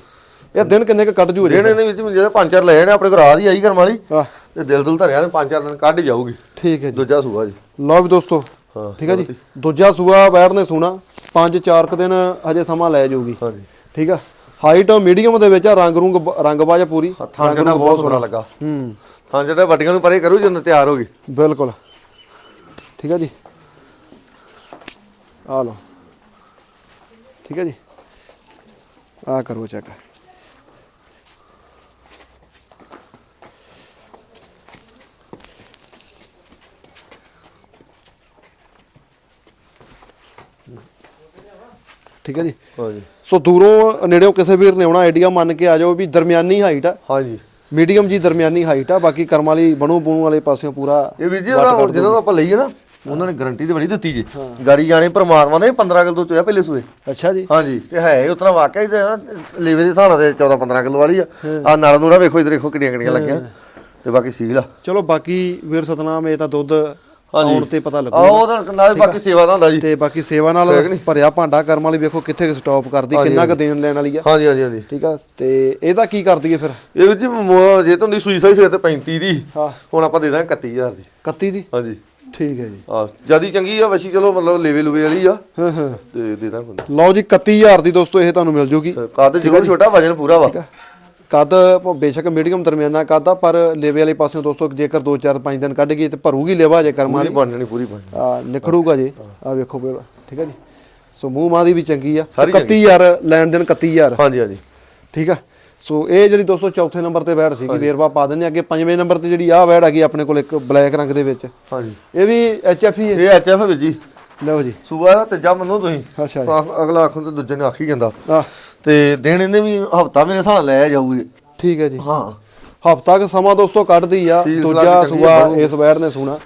ਇਹ ਦਿਨ ਕਿੰਨੇ ਕ ਕੱਢ ਜੂ ਅਜੇ ਜਿਹੜੇ ਨੇ ਵਿੱਚ ਜਿਹੜੇ ਪੰਜ ਚਾਰ ਲਏ ਨੇ ਆਪਣੇ ਕੋਲ ਰਾਤ ਹੀ ਆਈ ਆਹ ਤੇ ਦਿਲ ਦੁਲ ਧਰਿਆ ਨੇ ਪੰਜ ਚਾਰ ਦਿਨ ਕੱਢ ਜਾਊਗੀ। ਠੀਕ ਹੈ ਜੀ। ਦੂਜਾ ਸੂਆ ਜੀ। ਲਓ ਵੀ ਦੋਸਤੋ ਹਾਂ ਠੀਕ ਹੈ ਜੀ। ਦੂਜਾ ਸੂਆ ਬੈਠ ਨੇ ਸੁਣਾ 5-4 ਕ ਦਿਨ ਹਜੇ ਸਮਾਂ ਲੈ ਜਾਊਗੀ। ਹਾਂਜੀ ਠੀਕ ਆ। ਹਾਈਟ ਮੀਡੀਅਮ ਦੇ ਵਿੱਚ ਆ ਰੰਗ ਰੁੰਗ ਰੰਗਬਾਜ ਪੂਰੀ। ਥਾਂ ਜਿਹੜਾ ਬਹੁਤ ਸੋਹਣਾ ਲੱਗਾ। ਹੂੰ। ਥਾਂ ਜਿਹੜਾ ਵੱਡੀਆਂ ਨੂੰ ਪਰੇ ਕਰੂ ਜਦੋਂ ਤਿਆਰ ਹੋ ਗਈ। ਬਿਲਕੁਲ। ਠੀਕ ਹੈ ਜੀ? ਆ ਲਓ। ਠੀਕ ਹੈ ਜੀ? ਆ ਕਰੋ ਚੈੱਕ ਠੀਕ ਹੈ ਜੀ? ਹਾਂਜੀ ਸੋ ਦੂਰੋਂ ਨੇੜਿਓਂ ਕਿਸੇ ਵੀਰ ਨੇ ਆਉਣਾ ਆਈਡੀਆ ਮੰਨ ਕੇ ਆ ਜਾਓ ਵੀ ਦਰਮਿਆਨੀ ਹਾਈਟ ਆ। ਹਾਂਜੀ ਮੀਡੀਅਮ ਜੀ ਦਰਮਿਆਨੀ ਹਾਈਟ ਆ ਬਾਕੀ ਕਰਮ ਵਾਲੀ ਬਣੂ ਬਣੂ ਵਾਲੇ ਪਾਸਿਓਂ ਪੂਰਾ ਇਹ ਵੀਰ ਜੀ ਉਹਦਾ ਜਿਹਨਾਂ ਤੋਂ ਆਪਾਂ ਲਈਏ ਨਾ ਉਹਨਾਂ ਨੇ ਗਾਰੰਟੀ ਤੇ ਬੜੀ ਦਿੱਤੀ ਜੀ। ਗਾੜੀ ਜਾਣੇ ਪਰਮਾਤਮਾ ਨੇ 15 ਕਿਲੋ ਤੋਂ ਚੋਇਆ ਪਹਿਲੇ ਸੂਏ। ਅੱਛਾ ਜੀ। ਹਾਂਜੀ ਤੇ ਹੈ ਇਹ ਉਤਨਾ ਵਾਕਿਆ ਹੀ ਤੇ ਨਾ ਲੇਵੇ ਦੇ ਹਿਸਾਬ ਨਾਲ ਤੇ 14 15 ਕਿਲੋ ਵਾਲੀ ਆ। ਆ ਨਾਲ ਨੂੜਾ ਵੇਖੋ ਇਧਰ ਦੇਖੋ ਕਿੰਨੀਆਂ ਕਿੰਨੀਆਂ ਲੱਗੀਆਂ। ਤੇ ਬਾਕੀ ਸੀਲ ਆ। ਚਲੋ ਬਾਕੀ ਵੀਰ ਸਤਨਾਮ ਇਹ ਤਾਂ ਦੁੱਧ ਆਉਣ ਤੇ ਪਤਾ ਲੱਗੂ। ਆਹ ਉਹਦਾ ਨਾਲ ਬਾਕੀ ਸੇਵਾ ਦਾ ਹੁੰਦਾ ਜੀ। ਤੇ ਬਾਕੀ ਸੇਵਾ ਨਾਲ ਭਰਿਆ ਭਾਂਡਾ ਕਰਮ ਵਾਲੀ ਵੇਖੋ ਕਿੱਥੇ ਸਟਾਪ ਕਰਦੀ ਕਿੰਨਾ ਕੁ ਦੇਣ ਲੈਣ ਵਾਲੀ ਆ। ਹਾਂਜੀ ਹਾਂਜੀ ਹਾਂਜੀ। ਠੀਕ ਆ ਤੇ ਇਹਦਾ ਕੀ ਕਰ ਦਈਏ ਫਿਰ? ਇਹ ਜੀ ਜੇ ਤੁਹਾਨੂੰ ਸੂਈ ਸਾਈ ਫਿਰ ਤੇ 35 ਦੀ। ਹਾਂ। ਹੁਣ ਆਪਾਂ ਦੇ ਦਾਂਗੇ 31000 ਦੀ। 31 ਦੀ? ਹਾਂਜੀ। ਠੀਕ ਹੈ ਜੀ। ਆ ਜਿਆਦੀ ਚੰਗੀ ਆ ਵਸ਼ੀ ਚਲੋ ਮਤਲਬ ਲੇਵੇ ਲੂਵੇ ਵਾਲੀ ਆ। ਹਾਂ ਹਾਂ। ਤੇ ਦੇ ਦਾਂਗੇ ਲਓ ਜੀ 31000 ਦੀ ਦੋਸਤੋ ਇਹ ਤੁਹਾਨੂੰ ਮਿਲ ਜੂਗੀ। ਕੱਦ ਜ਼ਰੂਰ ਛੋਟਾ ਵਜਨ ਪੂਰਾ ਵਾ। ਕੱਦ ਬੇਸ਼ੱਕ ਮੀਡੀਅਮ ਦਰਮਿਆਨਾ ਕੱਦ ਆ ਪਰ ਲੇਵੇ ਵਾਲੇ ਪਾਸਿਓਂ ਦੋਸਤੋ ਜੇਕਰ 2 4 5 ਦਿਨ ਕੱਢ ਗਈ ਤੇ ਭਰੂਗੀ ਲੇਵਾ ਜੇ ਕਰਮ ਪੂਰੀ ਵਾਲੀ। ਬਣ ਜਾਣੀ ਪੂਰੀ ਬਣ। ਆ ਨਿਖੜੂਗਾ ਜੇ। ਆ ਵੇਖੋ ਠੀਕ ਆ ਜੀ। ਸੋ ਮੂੰਹ ਮਾਂ ਦੀ ਵੀ ਚੰਗੀ ਆ। ਸਾਰੀ 31000 ਲੈਣ ਦੇਣ 31000 ਹਾਂਜੀ ਹਾਂਜੀ। ਠੀਕ ਆ। ਸੋ ਇਹ ਜਿਹੜੀ ਦੋਸਤੋ ਚੌਥੇ ਨੰਬਰ ਤੇ ਬੈੜ ਸੀਗੀ ਵੇਰਵਾ ਪਾ ਹਾਂ। ਅੱਗੇ ਪੰਜਵੇਂ ਨੰਬਰ ਤੇ ਜਿਹੜੀ ਆ ਬੈੜ ਹੈਗੀ ਆਪਣੇ ਕੋਲ ਇੱਕ ਬਲੈਕ ਰੰਗ ਦੇ ਵਿੱਚ। ਹਾਂਜੀ। ਇਹ ਵੀ ਐਚਐਫ ਹੀ ਹੈ। ਇਹ ਐਚਐਫ ਵੀਰ ਜੀ। ਲਓ ਜੀ। ਸੂਬਾ ਦਾ ਤੀਜਾ ਮੰਨੋ ਤੁਸੀਂ। ਅੱਛਾ ਜੀ। ਆਖ- ਅਗਲਾ ਆਖਣ ਤੇ ਦੂਜੇ ਨੇ ਆਖੀ ਜਾਂਦਾ। ਤੇ ਦਿਨ ਇਹਨੇ ਵੀ ਹਫਤਾ ਮੇਰੇ ਹਿਸਾਬ ਲੈ ਜਾਊਗੀ। ਠੀਕ ਹੈ ਜੀ। ਹਾਂ। ਹਫਤਾ ਕ ਸਮਾਂ ਦੋਸਤੋ ਕੱਢਦੀ ਆ। ਦੂਜਾ ਸੂਆ ਇਸ ਬੈੜ ਨੇ ਸੂਣਾ।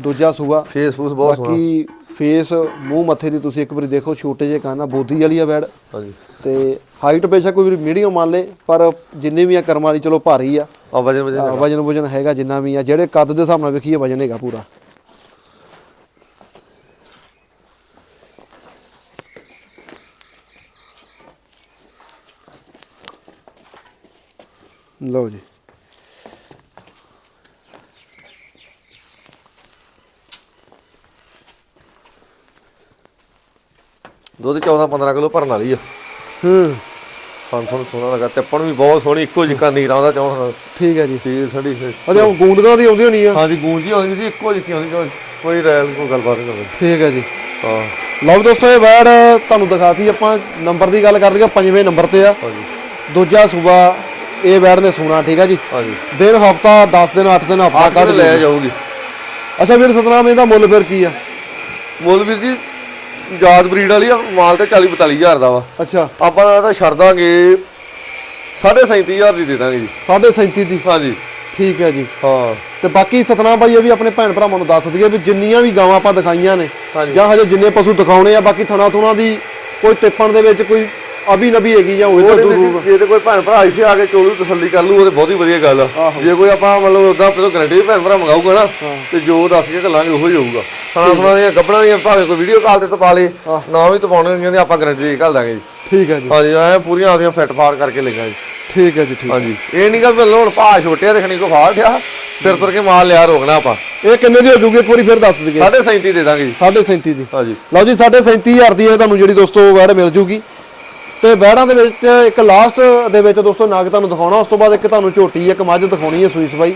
ਦੂਜਾ ਸੂਆ ਫੇਸਬੁੱਕ ਬਹੁਤ ਬਾਕੀ ਫੇਸ ਮੂੰਹ ਮੱਥੇ ਦੀ ਤੁਸੀਂ ਇੱਕ ਵਾਰੀ ਦੇਖੋ ਛੋਟੇ ਜਿਹੇ ਕੰਨ ਆ ਬੋਦੀ ਵਾਲੀ ਆ ਬੈੜ ਹਾਂਜੀ। ਤੇ ਹਾਈਟ ਬੇਸ਼ੱਕ ਕੋਈ ਮੀਡੀਅਮ ਮੰਨ ਲੇ ਪਰ ਜਿੰਨੇ ਵੀ ਆ ਕਰਮ ਵਾਲੀ ਚਲੋ ਭਾਰੀ ਆ। ਆ ਵਜਨ ਵਜਨ ਆ, ਵਜਨ ਵਜਨ ਹੈਗਾ ਜਿੰਨਾ ਵੀ ਆ ਜਿਹੜੇ ਕੱਦ ਦੇ ਹਿਸਾਬ ਨਾਲ ਵੇਖੀਏ ਵਜਨ ਹੈਗਾ ਪੂਰਾ। ਲਓ ਜੀ। ਦੁੱਧ 14 15 ਕਿਲੋ ਭਰਨ ਵਾਲੀ ਆ। ਹੂੰ। ਸਾਨੂੰ ਤੁਹਾਨੂੰ ਸੋਹਣਾ ਲੱਗਾ ਟੱਪਣ ਵੀ ਬਹੁਤ ਸੋਹਣੀ ਇੱਕੋ ਜਿਹਾ ਨੀਰਾ ਉਹਦਾ ਚਾਹਣ ਠੀਕ ਹੈ ਜੀ। ਸੀਲ ਠੰਡੀ ਅਜੇ ਉਹ ਗੂੰਦਗਾਂ ਦੀ ਆਉਂਦੀ ਹੋਣੀ ਆ। ਹਾਂਜੀ ਗੂੰਜੀ ਆਉਂਦੀ ਸੀ ਇੱਕੋ ਜਿਹੀ ਆਉਂਦੀ ਕੋਈ- ਕੋਈ ਰੈਲ ਕੋਈ ਗੱਲਬਾਤ ਨਹੀਂ ਕਰਦੀ ਠੀਕ ਹੈ ਜੀ। ਹਾਂ। ਲਓ ਦੋਸਤੋ ਇਹ ਵੈੜ ਤੁਹਾਨੂੰ ਦਿਖਾਤੀ ਆਪਾਂ ਨੰਬਰ ਦੀ ਗੱਲ ਕਰ ਲਈਏ ਪੰਜਵੇਂ ਨੰਬਰ ਤੇ ਆ। ਹਾਂਜੀ। ਦੂਜਾ ਸੂਬਾ ਇਹ ਵੈੜ ਨੇ ਸੂਣਾ ਠੀਕ ਹੈ ਜੀ। ਹਾਂਜੀ। ਦਿਨ ਹਫਤਾ 10 ਦਿਨ 8 ਦਿਨ ਹਫਤਾ ਕੱਢ ਕੱਢ ਲੈ ਜਾਊਗੀ। ਅੱਛਾ ਵੀਰ ਸਤਨਾਮ ਇਹਦਾ ਮੁੱਲ ਫਿਰ ਕੀ ਆ? ਮੁੱਲ ਵੀਰ ਜੀ ਜਾਤ ਬਰੀਡ ਵਾਲੀ ਆ ਮਾਲ ਤੇ 40 42000 ਦਾ ਵਾ। ਅੱਛਾ। ਆਪਾਂ ਤਾਂ ਛੱਡ ਦਾਂਗੇ 37000 ਦੀ ਦੇ ਦਾਂਗੇ ਜੀ। 37 ਦੀ? ਹਾਂਜੀ। ਠੀਕ ਹੈ ਜੀ। ਹਾਂ। ਤੇ ਬਾਕੀ ਸਤਨਾਮ ਭਾਈ ਇਹ ਵੀ ਆਪਣੇ ਭੈਣ ਭਰਾਵਾਂ ਨੂੰ ਦੱਸ ਦਈਏ ਵੀ ਜਿੰਨੀਆਂ ਵੀ ਗਾਵਾਂ ਆਪਾਂ ਦਿਖਾਈਆਂ ਨੇ। ਜਾਂ ਹਜੇ ਜਿੰਨੇ ਪਸ਼ੂ ਦਿਖਾਉਣੇ ਆ ਬਾਕੀ ਥਣਾ ਥੁਣਾ ਦੀ ਕੋਈ ਤਿੱਪਣ ਦੇ ਵਿੱਚ ਕੋਈ ਅਭੀ ਨਬੀ ਹੈਗੀ ਜਾਂ ਹੋਵੇ ਤਾਂ ਵਿੱਚ ਜੇ ਤੇ ਕੋਈ ਭੈਣ ਭਰਾ ਇੱਥੇ ਆ ਕੇ ਚੋਲੂ ਤਸੱਲੀ ਕਰ ਲੂ ਉਹ ਤੇ ਬਹੁਤ ਹੀ ਵਧੀਆ ਗੱਲ ਆ। ਜੇ ਕੋਈ ਆਪਾਂ ਮਤਲਬ ਉਦਾਂ ਪਹਿਲਾਂ ਗਰੰਟੀ ਭੈਣ ਭਰਾ ਮੰਗਾਊਗਾ ਨਾ ਤੇ ਜੋ ਦੱਸ ਕੇ ਚੱਲਾਂਗੇ ਉਹੀ ਹੋਊਗਾ। ਖਾਣਾ ਸੁਣਾ ਦੀਆਂ ਗੱਬੜਾਂ ਦੀਆਂ ਭਾਵੇਂ ਕੋਈ ਵੀਡੀਓ ਕਾਲ ਤੇ ਤਪਾ ਲੇ ਨਾ ਵੀ ਤਪਾਉਣਗੀਆਂ ਤੇ ਆਪਾਂ ਗਰੰਟੀ ਘੱਲ ਦਾਂਗੇ ਜੀ। ਠੀਕ ਹੈ ਜੀ। ਹਾਂਜੀ ਐ ਪੂਰੀਆਂ ਆਪਦੀਆਂ ਫਿੱਟ ਫਾਰ ਕਰਕੇ ਲਈਆਂ ਜੀ। ਠੀਕ ਹੈ ਜੀ ਠੀਕ ਹਾਂਜੀ। ਇਹ ਨਹੀਂ ਗਾ ਵੀ ਹੁਣ ਭਾ ਛੋਟੇ ਦੇਖਣੀ ਕੋ ਫਾੜ ਠਿਆ ਫਿਰ ਤੁਰ ਕੇ ਮਾਲ ਲਿਆ ਰੋਕਣਾ ਆਪਾਂ। ਇਹ ਕਿੰਨੇ ਦੀ ਹੋ ਜੂਗੀ ਇੱਕ ਵਾਰੀ ਫਿਰ ਦੱਸ ਦਈਏ। 37.5 ਦੇ ਦਾਂਗੇ ਜੀ। 37.5 ਦੀ। ਹਾਂਜੀ। ਲਓ ਜੀ 37000 ਦੀ ਇਹ ਤੁਹਾਨੂੰ ਜਿਹੜੀ ਦੋਸਤੋ ਵੈੜ ਮਿਲ ਜੂਗੀ। ਤੇ ਵੈੜਾਂ ਦੇ ਵਿੱਚ ਇੱਕ ਲਾਸਟ ਦੇ ਵਿੱਚ ਦੋਸਤੋ ਨਾਗ ਤੁਹਾਨੂੰ ਦਿਖਾਉਣਾ ਉਸ ਤੋਂ ਬਾਅਦ ਇੱਕ ਤੁਹਾਨੂੰ ਝੋਟੀ ਇੱਕ ਮੱਝ ਦਿਖਾਉਣੀ ਹੈ ਸੂਈ ਸਵਾਈ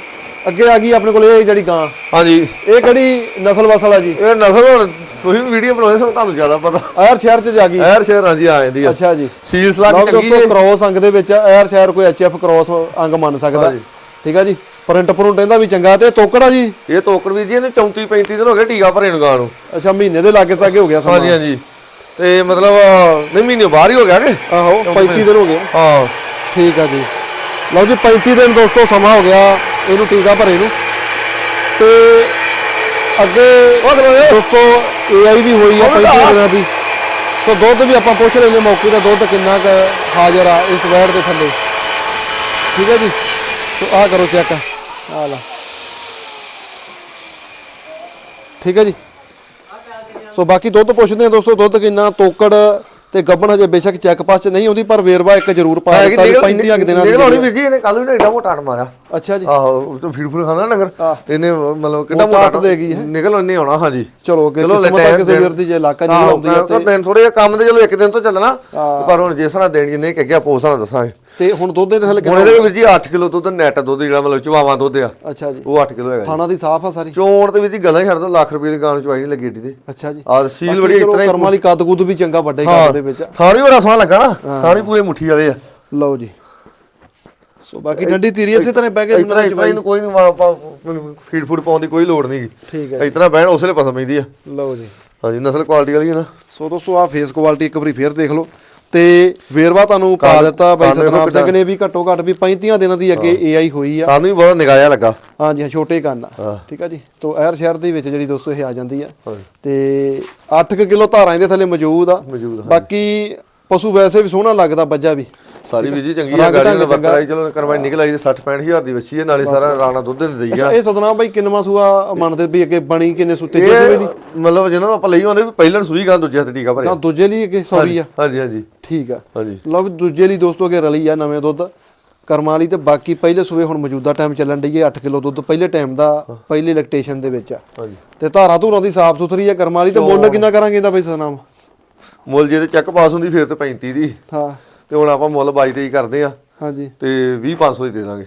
ਅੱਗੇ ਆ ਗਈ ਆਪਣੇ ਕੋਲ ਇਹ ਜਿਹੜੀ ਗਾਂ। ਹਾਂਜੀ। ਇਹ ਕਿਹੜੀ ਨਸਲ ਵਸਲ ਆ ਜੀ? ਇਹ ਨਸਲ ਹੁਣ ਤੁਸੀਂ ਵੀਡੀਓ ਬਣਾਉਂਦੇ ਸੋ ਤੁਹਾਨੂੰ ਜ਼ਿਆਦਾ ਪਤਾ। ਐਰ ਸ਼ਹਿਰ ਚ ਜਾ ਗਈ। ਐਰ ਸ਼ੇਰ ਹਾਂਜੀ ਆ ਜਾਂਦੀ ਆ। ਅੱਛਾ ਜੀ। ਸੀਲ ਸਲਾਹ ਲਓ ਚੰਗੀ ਦੋਸਤੋ ਕ੍ਰੋਸ ਅੰਗ ਦੇ ਵਿੱਚ ਐਰ ਸ਼ਹਿਰ ਕੋਈ ਐਚਐਫ ਕ੍ਰੋਸ ਅੰਗ ਮੰਨ ਸਕਦਾ। ਹਾਂਜੀ। ਠੀਕ ਆ ਜੀ? ਪ੍ਰਿੰਟ ਪ੍ਰਿੰਟ ਇਹਦਾ ਵੀ ਚੰਗਾ। ਤੇ ਤੋਕੜਾ ਜੀ? ਇਹ ਤੋਕੜ ਵੀ ਜੀ ਇਹਨੂੰ 34 35 ਦਿਨ ਹੋ ਗਏ ਟੀਕਾ ਭਰੇ ਨੂੰ ਗਾਂ ਨੂੰ। ਅੱਛਾ ਮਹੀਨੇ ਦੇ ਲਾਗੇ ਤੱਕ ਹੋ ਗਿਆ ਸਮਾਂ। ਹਾਂਜੀ ਹਾਂਜੀ। ਤੇ ਮਤਲਬ ਨਹੀਂ ਮਹੀਨੇ ਬਾਹਰ ਹੀ ਹੋ ਗਿਆ ਕਿ? ਆਹੋ 35 ਦਿਨ ਹੋ ਗਏ। ਹਾਂ। ਠੀਕ ਆ ਜੀ। ਲਓ ਜੀ 35 ਦਿਨ ਦੋਸਤੋ ਸਮਾਂ ਹੋ ਗਿਆ ਇਹਨੂੰ ਟੀਕਾ ਭਰੇ ਨੂੰ। ਤੇ ਅੱਗੇ ਦੋਸਤੋ ਏਆਈ ਵੀ ਹੋਈ ਆ 35 ਦਿਨਾਂ ਦੀ। ਸੋ ਦੁੱਧ ਵੀ ਆਪਾਂ ਪੁੱਛ ਲਈਏ ਮੌਕੇ ਤੇ ਦੁੱਧ ਕਿੰਨਾ ਕੁ ਹਾਜ਼ਰ ਆ ਇਸ ਵੈੜ ਦੇ ਥੱਲੇ ਠੀਕ ਹੈ ਜੀ। ਆਹ ਕਰੋ ਚੈੱਕ ਆ ਲਾ। ਠੀਕ ਹੈ ਜੀ। ਸੋ ਬਾਕੀ ਦੁੱਧ ਪੁੱਛਦੇ ਆ ਦੋਸਤੋ ਦੁੱਧ ਕਿੰਨਾ ਤੋਕੜ ਤੇ ਗੱਬਣ ਹਜੇ ਬੇਸ਼ੱਕ ਚੈੱਕ ਪਾਸ ਚ ਨਹੀਂ ਆਉਂਦੀ ਪਰ ਵੇਰਵਾ ਇੱਕ ਜ਼ਰੂਰ ਪਾ ਦਿੱਤਾ ਵੀ 35 ਕੁ ਦਿਨਾਂ ਦੀ ਜਿਹੜੀ ਵੀਰ ਜੀ ਇਹਨੇ ਕੱਲ ਵੀ ਨਾ ਏਡਾ ਮੋਟਾ ਟਾਟ ਮਾਰਿਆ। ਅੱਛਾ ਜੀ ਆਹੋ ਉਹ ਤਾਂ ਫੀਡ ਫੂਡ ਖਾਂਦਾ ਨਗਰ। ਇਹਨੇ ਮਤਲਬ ਕਿੰਨਾ ਮੋਟਾ ਮੋਟਾ ਟਾਟ ਦੇਗੀ ਹੈ। ਨਿਕਲ ਉਹਨੇ ਆਉਣਾ ਹਾਂਜੀ ਚਲੋ ਕਿ ਕਿਸਮਤ ਲੈਟਾਂ ਕਿਸੇ ਵੀਰ ਦੀ ਜੇ ਇਲਾਕਾ ਨਹੀਂ ਆਉਂਦੀ ਤਾਂ ਤੇ ਦਿਨ ਥੋੜੇ ਜਿਹਾ ਕੰਮ ਤੇ ਚਲੋ ਇੱਕ ਦਿਨ ਤੋਂ ਚੱਲਣਾ ਹਾਂ। ਪਰ ਹੁਣ ਜਿਸ ਤਰ੍ਹਾਂ ਦੇਣ ਕਹਿ ਗਿਆ ਪੋਸ ਨਾਲ ਦੱਸਾਂਗੇ ਤੇ ਹੁਣ ਦੁੱਧ ਦੇ ਥੱਲੇ ਹੁਣ ਇਹਦੇ ਵੀਰ ਜੀ 8 ਕਿਲੋ ਦੁੱਧ ਨੈਟ ਦੁੱਧ ਜਿਹੜਾ ਮਤਲਬ ਚਵਾਵਾ ਦੁੱਧ ਆ। ਅੱਛਾ ਜੀ। ਉਹ 8 ਕਿਲੋ ਹੈਗਾ। ਥਾਣਾ ਦੀ ਸਾਫ਼ ਆ ਸਾਰੀ? ਚੋਣ ਤੇ ਜੀ ਗੱਲਾਂ ਛੱਡ ਦੋ ਲੱਖ ਰੁਪਏ ਦੀ ਗਾਂ ਨੂੰ ਚਵਾਈ ਨਹੀਂ ਲੱਗੀ ਏਡੀ ਤੇ। ਅੱਛਾ ਜੀ। ਆਹ ਸੀਲ ਬੜੀ ਚਲੋ ਇਤਨਾ ਹੀ ਕਰਮ ਵਾਲੀ ਕੱਦ ਕੁੱਦ ਵੀ ਚੰਗਾ ਵੱਡੇ ਕੱਦ ਦੇ ਵਿੱਚ ਆ। ਥਾਣੀ ਬੜਾ ਸੋਹਣਾ ਲੱਗਾ ਨਾ ਥਾਣੀ ਪੂਰੇ ਮੁੱਠੀ ਵਾਲੇ ਆ। ਲਓ ਜੀ। ਸੋ ਬਾਕੀ ਠੰਡੀ ਤੀਰੀ ਇਸੇ ਤਰ੍ਹਾਂ ਬਹਿ ਕੇ ਉਹਨਾਂ ਇਤਨਾ ਇਹਨੂੰ ਕੋਈ ਨਹੀਂ ਫੀਡ ਫੂਡ ਪਾਉਣ ਦੀ ਕੋਈ ਲੋੜ ਨਹੀਂ ਠੀਕ ਹੈ ਇਤਨਾ ਬਹਿਣ ਉਸਲੇ ਪਸੰਦ ਪੈਂਦੀ ਆ। ਲਓ ਜੀ। ਹਾਂਜੀ ਨਸਲ ਕੁਆਲਿਟੀ ਵਾਲੀ ਹੈ ਨਾ। ਸੋ ਦੋਸਤੋ ਆ ਫੇਸ ਕੁਆਲਿਟੀ ਇੱਕ ਵਾਰੀ ਫੇਰ ਦੇਖ ਲਓ। ਤੇ ਵੇਰਵਾ ਤੁਹਾਨੂੰ ਪਾ ਦਿੱਤਾ ਬਾਈ ਸਤਨਾਮ ਸਿੰਘ। ਨੇ ਵੀ ਘੱਟੋ ਘੱਟ ਵੀ 35 ਦਿਨਾਂ ਦੀ ਅੱਗੇ ਏਆਈ ਹੋਈ ਆ। ਸਾਨੂੰ ਵੀ ਬਹੁਤ ਨਿਗਾਹਿਆ ਲੱਗਾ। ਹਾਂਜੀ ਹਾਂ ਛੋਟੇ ਕੰਨ ਆ। ਠੀਕ ਆ ਜੀ? ਤੋਂ ਐਰ ਸ਼ਹਿਰ ਦੇ ਵਿੱਚ ਜਿਹੜੀ ਦੋਸਤੋ ਇਹ ਆ ਜਾਂਦੀ ਆ। ਤੇ 8 ਕਿਲੋ ਧਾਰਾਂ ਇਹਦੇ ਥੱਲੇ ਮੌਜੂਦ ਆ। ਮੌਜੂਦ ਆ, ਬਾਕੀ ਪਸ਼ੂ ਵੈਸੇ ਵੀ ਸੋਹਣਾ ਲੱਗਦਾ ਬੱਜਾ ਵੀ। ਸਾਰੀ ਵੀ ਜੀ ਚੰਗੀ ਆ ਗਾੜੀ ਦਾ। ਬੱਕਰਾ ਜੀ ਚਲੋ ਕਰਵਾਈ ਨਿਕਲ ਆਈ ਤੇ 60 65000 ਦੀ ਵੱਛੀ ਹੈ ਨਾਲੇ ਸਾਰਾ ਰਾਣਾ ਦੁੱਧ ਦਿੰਦੀ ਆ। ਅੱਛਾ ਇਹ ਸਤਨਾਮ ਬਾਈ ਕਿੰਨਵਾਂ ਸੂਆ ਮੰਨਦੇ ਵੀ ਅੱਗੇ ਬਣੀ ਕਿੰਨੇ ਸੂਤੇ ਜੇ ਸੂਏ ਦੀ? ਮਤਲਬ ਜਿਹਨਾਂ ਨੂੰ ਆਪਾਂ ਲਈ ਆਉਂਦੇ ਵੀ ਪਹਿਲਾਂ ਸੂਈ ਗਾ ਦੂਜੇ ਹੱਥ ਟੀਕਾ ਭਰਿਆ ਤਾਂ ਦੂਜੇ ਲਈ ਅੱਗੇ ਸੌਰੀ ਆ। ਹਾਂਜੀ ਹਾਂਜੀ। ਠੀਕ ਆ। ਹਾਂਜੀ। ਲਓ ਵੀ ਦੂਜੇ ਲਈ ਦੋਸਤੋ ਅੱਗੇ ਰਲੀ ਆ ਨਵੇਂ ਦੁੱਧ। ਕਰਮਾਂ ਵਾਲੀ ਤੇ ਬਾਕੀ ਪਹਿਲੇ ਸੂਏ ਹੁਣ ਮੌਜੂਦਾ ਟਾਈਮ ਚੱਲਣ ਡਈ ਹੈ 8 ਕਿਲੋ ਦੁੱਧ ਪਹਿਲੇ ਟਾਈਮ ਦਾ ਪਹਿਲੇ ਲੈਕਟੇਸ਼ਨ ਦੇ ਵਿੱਚ ਆ। ਹਾਂਜੀ। ਤੇ ਧਾਰਾ ਧੂਰਾਂ ਦੀ ਸਾਫ਼ ਸੁਥਰੀ ਆ ਕਰਮਾਂ ਵਾਲੀ ਤੇ ਮੁੱਲ ਕਿੰਨਾ ਕਰਾਂਗੇ ਇਹਦਾ ਬਈ ਸਤਨਾਮ ਮੁੱਲ ਜੇ ਤੇ ਚੈੱਕ ਪਾਸ ਹੁੰਦੀ ਫਿਰ ਤੇ 35 ਦੀ। ਹਾਂ। ਤੇ ਹੁਣ ਆਪਾਂ ਮੁੱਲ 22 ਤੇ ਹੀ ਕਰਦੇ ਆ ਹਾਂਜੀ। ਤੇ 20500 ਦੀ ਦੇ ਦਾਂਗੇ।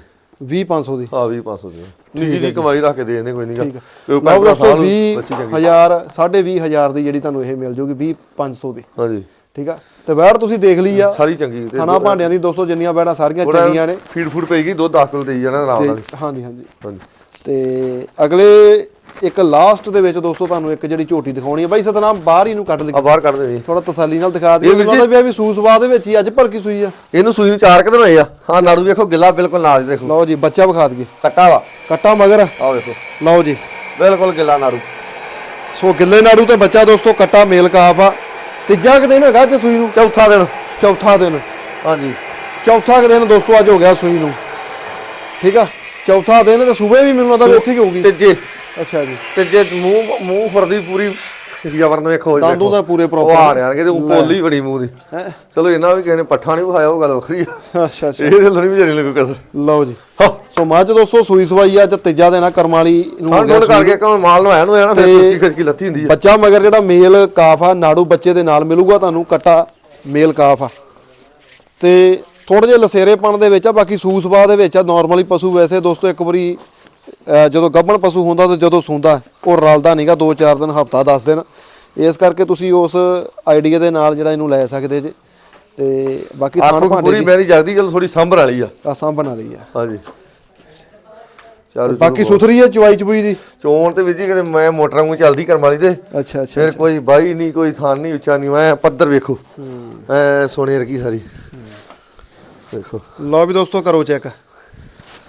20500 ਦੀ। ਹਾਂ 20500 ਦੀ। ਨਿੱਕੀ ਜੀ। ਕਮਾਈ ਰੱਖ ਕੇ ਦੇ ਦਿੰਦੇ ਕੋਈ ਨਹੀਂਗਾ ਠੀਕ ਲਓ ਦੋਸਤੋ ਸਾਲ ਨੂੰ ਬੱਚੀ ਚੰਗੀ। 20000 20500 ਦੀ ਜਿਹੜੀ ਤੁਹਾਨੂੰ ਇਹ ਮਿਲ ਜੂਗੀ 20500 ਦੀ। ਹਾਂਜੀ। ਠੀਕ ਆ? ਤੇ ਬੈੜ ਤੁਸੀਂ ਦੇਖ ਲਈ ਆ। ਸਾਰੀ ਚੰਗੀ ਥਣਾ ਭਾਂਡਿਆਂ ਦੀ ਦੋਸਤੋ ਜਿੰਨੀਆਂ ਬੈੜਾਂ ਸਾਰੀਆਂ ਚੰਗੀਆਂ ਨੇ। ਫੀਡ ਫੂਡ ਪਈਗੀ ਦੁੱਧ 10 ਕਿਲੋ ਦੇਈ ਜਾਣਾ ਆਰਾਮ ਨਾਲ। ਹਾਂਜੀ। ਹਾਂਜੀ। ਤੇ ਅਗਲੇ ਇੱਕ ਲਾਸਟ ਦੇ ਵਿੱਚ ਦੋਸਤੋ ਤੁਹਾਨੂੰ ਇੱਕ ਜਿਹੜੀ ਝੋਟੀ ਦਿਖਾਉਣੀ ਹੈ। ਬਾਈ ਸਤਨਾਮ ਬਾਹਰ ਹੀ ਨੂੰ ਕੱਢ ਆ ਲਈ ਬਾਹਰ ਕੱਢ ਦੇ ਜੀ ਥੋੜਾ ਤਸੱਲੀ ਨਾਲ ਦਿਖਾ ਦਿਓ। ਉਹਨਾਂ ਦਾ ਵੀ ਸੂਸਵਾ ਦੇ ਵਿੱਚ ਹੀ ਅੱਜ ਭਲਕੀ ਸੂਈ ਆ। ਇਹਨੂੰ ਸੂਈ ਨੂੰ ਚਾਰ ਕਿਤੇ ਹੋਏ ਆ? ਹਾਂ ਨਾੜੂ ਵੇਖੋ ਗਿੱਲਾ ਬਿਲਕੁਲ ਨਾਲ ਹੀ ਦੇਖੋ। ਲਓ ਜੀ ਬੱਚਾ ਵਿਖਾ ਦਈਏ। ਕੱਟਾ ਵਾ। ਕੱਟਾ ਮਗਰ। ਆਹ ਵੇਖੋ। ਲਓ ਜੀ। ਬਿਲਕੁਲ ਗਿੱਲਾ ਨਾੜੂ। ਸੋ ਗਿੱਲੇ ਨਾੜੂ ਤੇ ਬੱਚਾ ਦੋਸਤੋ ਕੱਟਾ ਮੇਲ ਕਾਫ ਆ। ਤੀਜਾ ਕੁ ਦਿਨ ਹੈਗਾ ਅੱਜ ਸੂਈ ਨੂੰ। ਚੌਥਾ ਦਿਨ। ਚੌਥਾ ਦਿਨ। ਹਾਂਜੀ। ਚੌਥਾ ਕੁ ਦਿਨ ਦੋਸਤੋ ਅੱਜ ਹੋ ਗਿਆ ਸੂਈ ਨੂੰ। ਠੀਕ ਆ? ਚੌਥਾ ਦਿਨ ਤੇ ਸੂਬੇ ਵੀ ਮੈਨੂੰ ਲੱਗਦਾ ਇੱਥੇ ਹੀ ਹੋਊਗੀ। ਤੀਜੇ। ਅੱਛਾ ਜੀ। ਤੀਜੇ ਮੂੰਹ ਮੂੰਹ ਫਰਦੀ ਪੂਰੀ ਜਬਰਨ ਵੇਖੋ ਦੰਦੋਂ ਦਾ ਪੂਰੇ ਪ੍ਰੋਪਰ ਆ ਰਿਹਾ ਕਿ ਉਹ ਪੋਲੀ ਬੜੀ ਮੂੰਹ ਦੀ। ਹੈ? ਚਲੋ ਇਹਨਾਂ ਵੀ ਕਿਸੇ ਨੇ ਪੱਠਾ ਨਹੀਂ ਵਿਖਾਇਆ ਉਹ ਗੱਲ ਵੱਖਰੀ ਆ। ਅੱਛਾ ਅੱਛਾ। ਇਹ ਤੇ ਨਹੀਂ ਵਿਚਾਰੀ ਲੱਗੂ ਕਸਰ। ਲਓ ਜੀ। ਸੋ ਮੱਝ ਦੋਸਤੋ ਸੂਈ ਸਵਾਈ ਆ ਅੱਜ ਤੀਜਾ ਦਿਨ ਆ ਕਰਮ ਵਾਲੀ ਨੂੰ ਹੋ ਕਰਕੇ ਕਿਉਂ ਮਾਲ ਨੂੰ ਆਇਆ ਨੂੰ ਆਇਆ ਨਾ ਫਿਰ ਤੇ- ਖਿੱਚ ਕੇ ਲੱਥੀ ਹੁੰਦੀ ਆ। ਬੱਚਾ ਮਗਰ ਜਿਹੜਾ ਮੇਲ ਕਾਫ ਆ ਨਾੜੂ ਬੱਚੇ ਦੇ ਨਾਲ ਮਿਲੂਗਾ ਤੁਹਾਨੂੰ ਕੱਟਾ ਮੇਲ ਕਾਫ ਆ। ਤੇ ਥੋੜੇ ਜਿਹੇ ਲਸੇਰੇਪਣ ਦੇ ਵਿੱਚ ਆ ਬਾਕੀ ਸੂਸਵਾ ਦੇ ਵਿੱਚ ਆ ਨਾਰਮਲੀ ਪਸ਼ੂ ਵੈਸੇ ਦੋਸਤੋ ਇੱਕ ਵਾਰੀ ਜਦੋਂ ਗੱਭਣ ਪਸ਼ੂ ਹੁੰਦਾ ਤੇ ਜਦੋਂ ਸੂੰਦਾ ਉਹ ਰਲਦਾ ਨਹੀਂਗਾ 2-4 ਦਿਨ ਹਫਤਾ 10 ਦਿਨ। ਇਸ ਕਰਕੇ ਤੁਸੀਂ ਉਸ ਆਈਡੀਆ ਦੇ ਨਾਲ ਜਿਹੜਾ ਇਹਨੂੰ ਲੈ ਸਕਦੇ ਜੇ। ਤੇ ਬਾਕੀ ਥਾਣ ਭਾਂਡੇ ਪੂਰੀ ਮੈਰੀ ਜਗਦੀ ਚਲ ਥੋੜੀ ਸੰਭਰ ਵਾਲੀ ਆ। ਆਸਾਂ ਬਣਾ ਲਈ ਆ। ਹਾਂਜੀ। ਬਾਕੀ ਸੁਥਰੀ ਹੈ ਚੁਆਈ ਚਬੂਈ ਦੀ? ਚੋਣ ਤੇ ਵੀਰ ਜੀ ਕਿਤੇ ਮੈਂ ਮੋਟਰਾਂ ਨੂੰ ਚੱਲਦੀ ਕਰਮ ਵਾਲੀ ਤੇ। ਅੱਛਾ ਅੱਛਾ ਫਿਰ ਕੋਈ ਬਾਈ ਨਹੀਂ ਕੋਈ ਥਾਨ ਨਹੀਂ ਉੱਚਾ ਨਹੀਂ ਮੈਂ ਪੱਧਰ ਵੇਖੋ। ਐ ਸੋਨੇ ਵਰਗੀ ਸਾਰੀ। ਦੇਖੋ। ਲਓ ਵੀ ਦੋਸਤੋ ਕਰੋ ਚੈੱਕ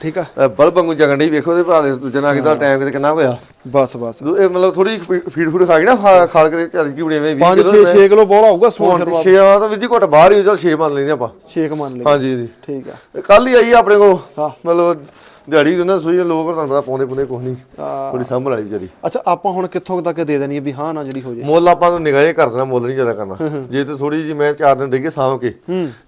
ਠੀਕ ਆ। ਬਲਬ ਵਾਂਗੂ ਜਗਣ ਡਈ ਵੇਖੋ ਤੇ ਭਾਵੇਂ ਦੂਜੇ ਨਾਲ ਕਿਦਾ ਟਾਈਮ ਕਿਤੇ ਕਿੰਨਾ ਹੋਇਆ। ਬਸ ਬਸ। ਇਹ ਮਤਲਬ ਥੋੜੀ ਫੀਡ ਫੂਡ ਖਾ ਕੇ ਨਾ ਖਾਲ ਕੇ ਚੱਲ ਕੀ ਬੜੇ 5 6 6 ਕਿਲੋ ਬੋਲਾ ਹੋਊਗਾ ਸੋਨ ਹੁਣ ਸ਼ਰਵਾ। 6 ਆ ਤਾਂ ਜੀ ਘੁੱਟ ਬਾਹਰ ਹੀ ਚਲ 6 ਮੰਨ ਲੈਂਦੇ ਆਪਾਂ। 6 ਮੰਨ ਲਈ ਹਾਂਜੀ ਜੀ ਠੀਕ ਆ। ਕੱਲ ਹੀ ਆਈ ਆਪਣੇ ਕੋ ਹਾਂ। ਮਤਲਬ ਦਿਹਾੜੀ ਉਹਨਾਂ ਸੂਈ ਲੋਕ ਤੁਹਾਨੂੰ ਪਤਾ ਪਾਉਂਦੇ ਪੁੰਦੇ ਕੁਛ ਨਹੀਂ। ਥੋੜੀ ਸੰਭਲ ਵਾਲੀ ਵਿਚਾਰੀ। ਅੱਛਾ ਆਪਾਂ ਹੁਣ ਕਿੱਥੋਂ ਤੱਕ ਦੇ ਦੇਣੀ ਹੈ ਵੀ ਹਾਂ ਨਾ ਜਿਹੜੀ ਹੋ ਜੇ? ਮੁੱਲ ਆਪਾਂ ਨੂੰ ਨਿਗਾਹ ਕਰ ਦੇਣਾ ਮੁੱਲ ਨਹੀਂ ਜ਼ਿਆਦਾ ਕਰਨਾ। ਜੇ ਤੇ ਥੋੜੀ ਜੀ ਮੈਂ ਚਾਰ ਦਿਨ ਦੇਈਏ ਸਾਂਭ ਕੇ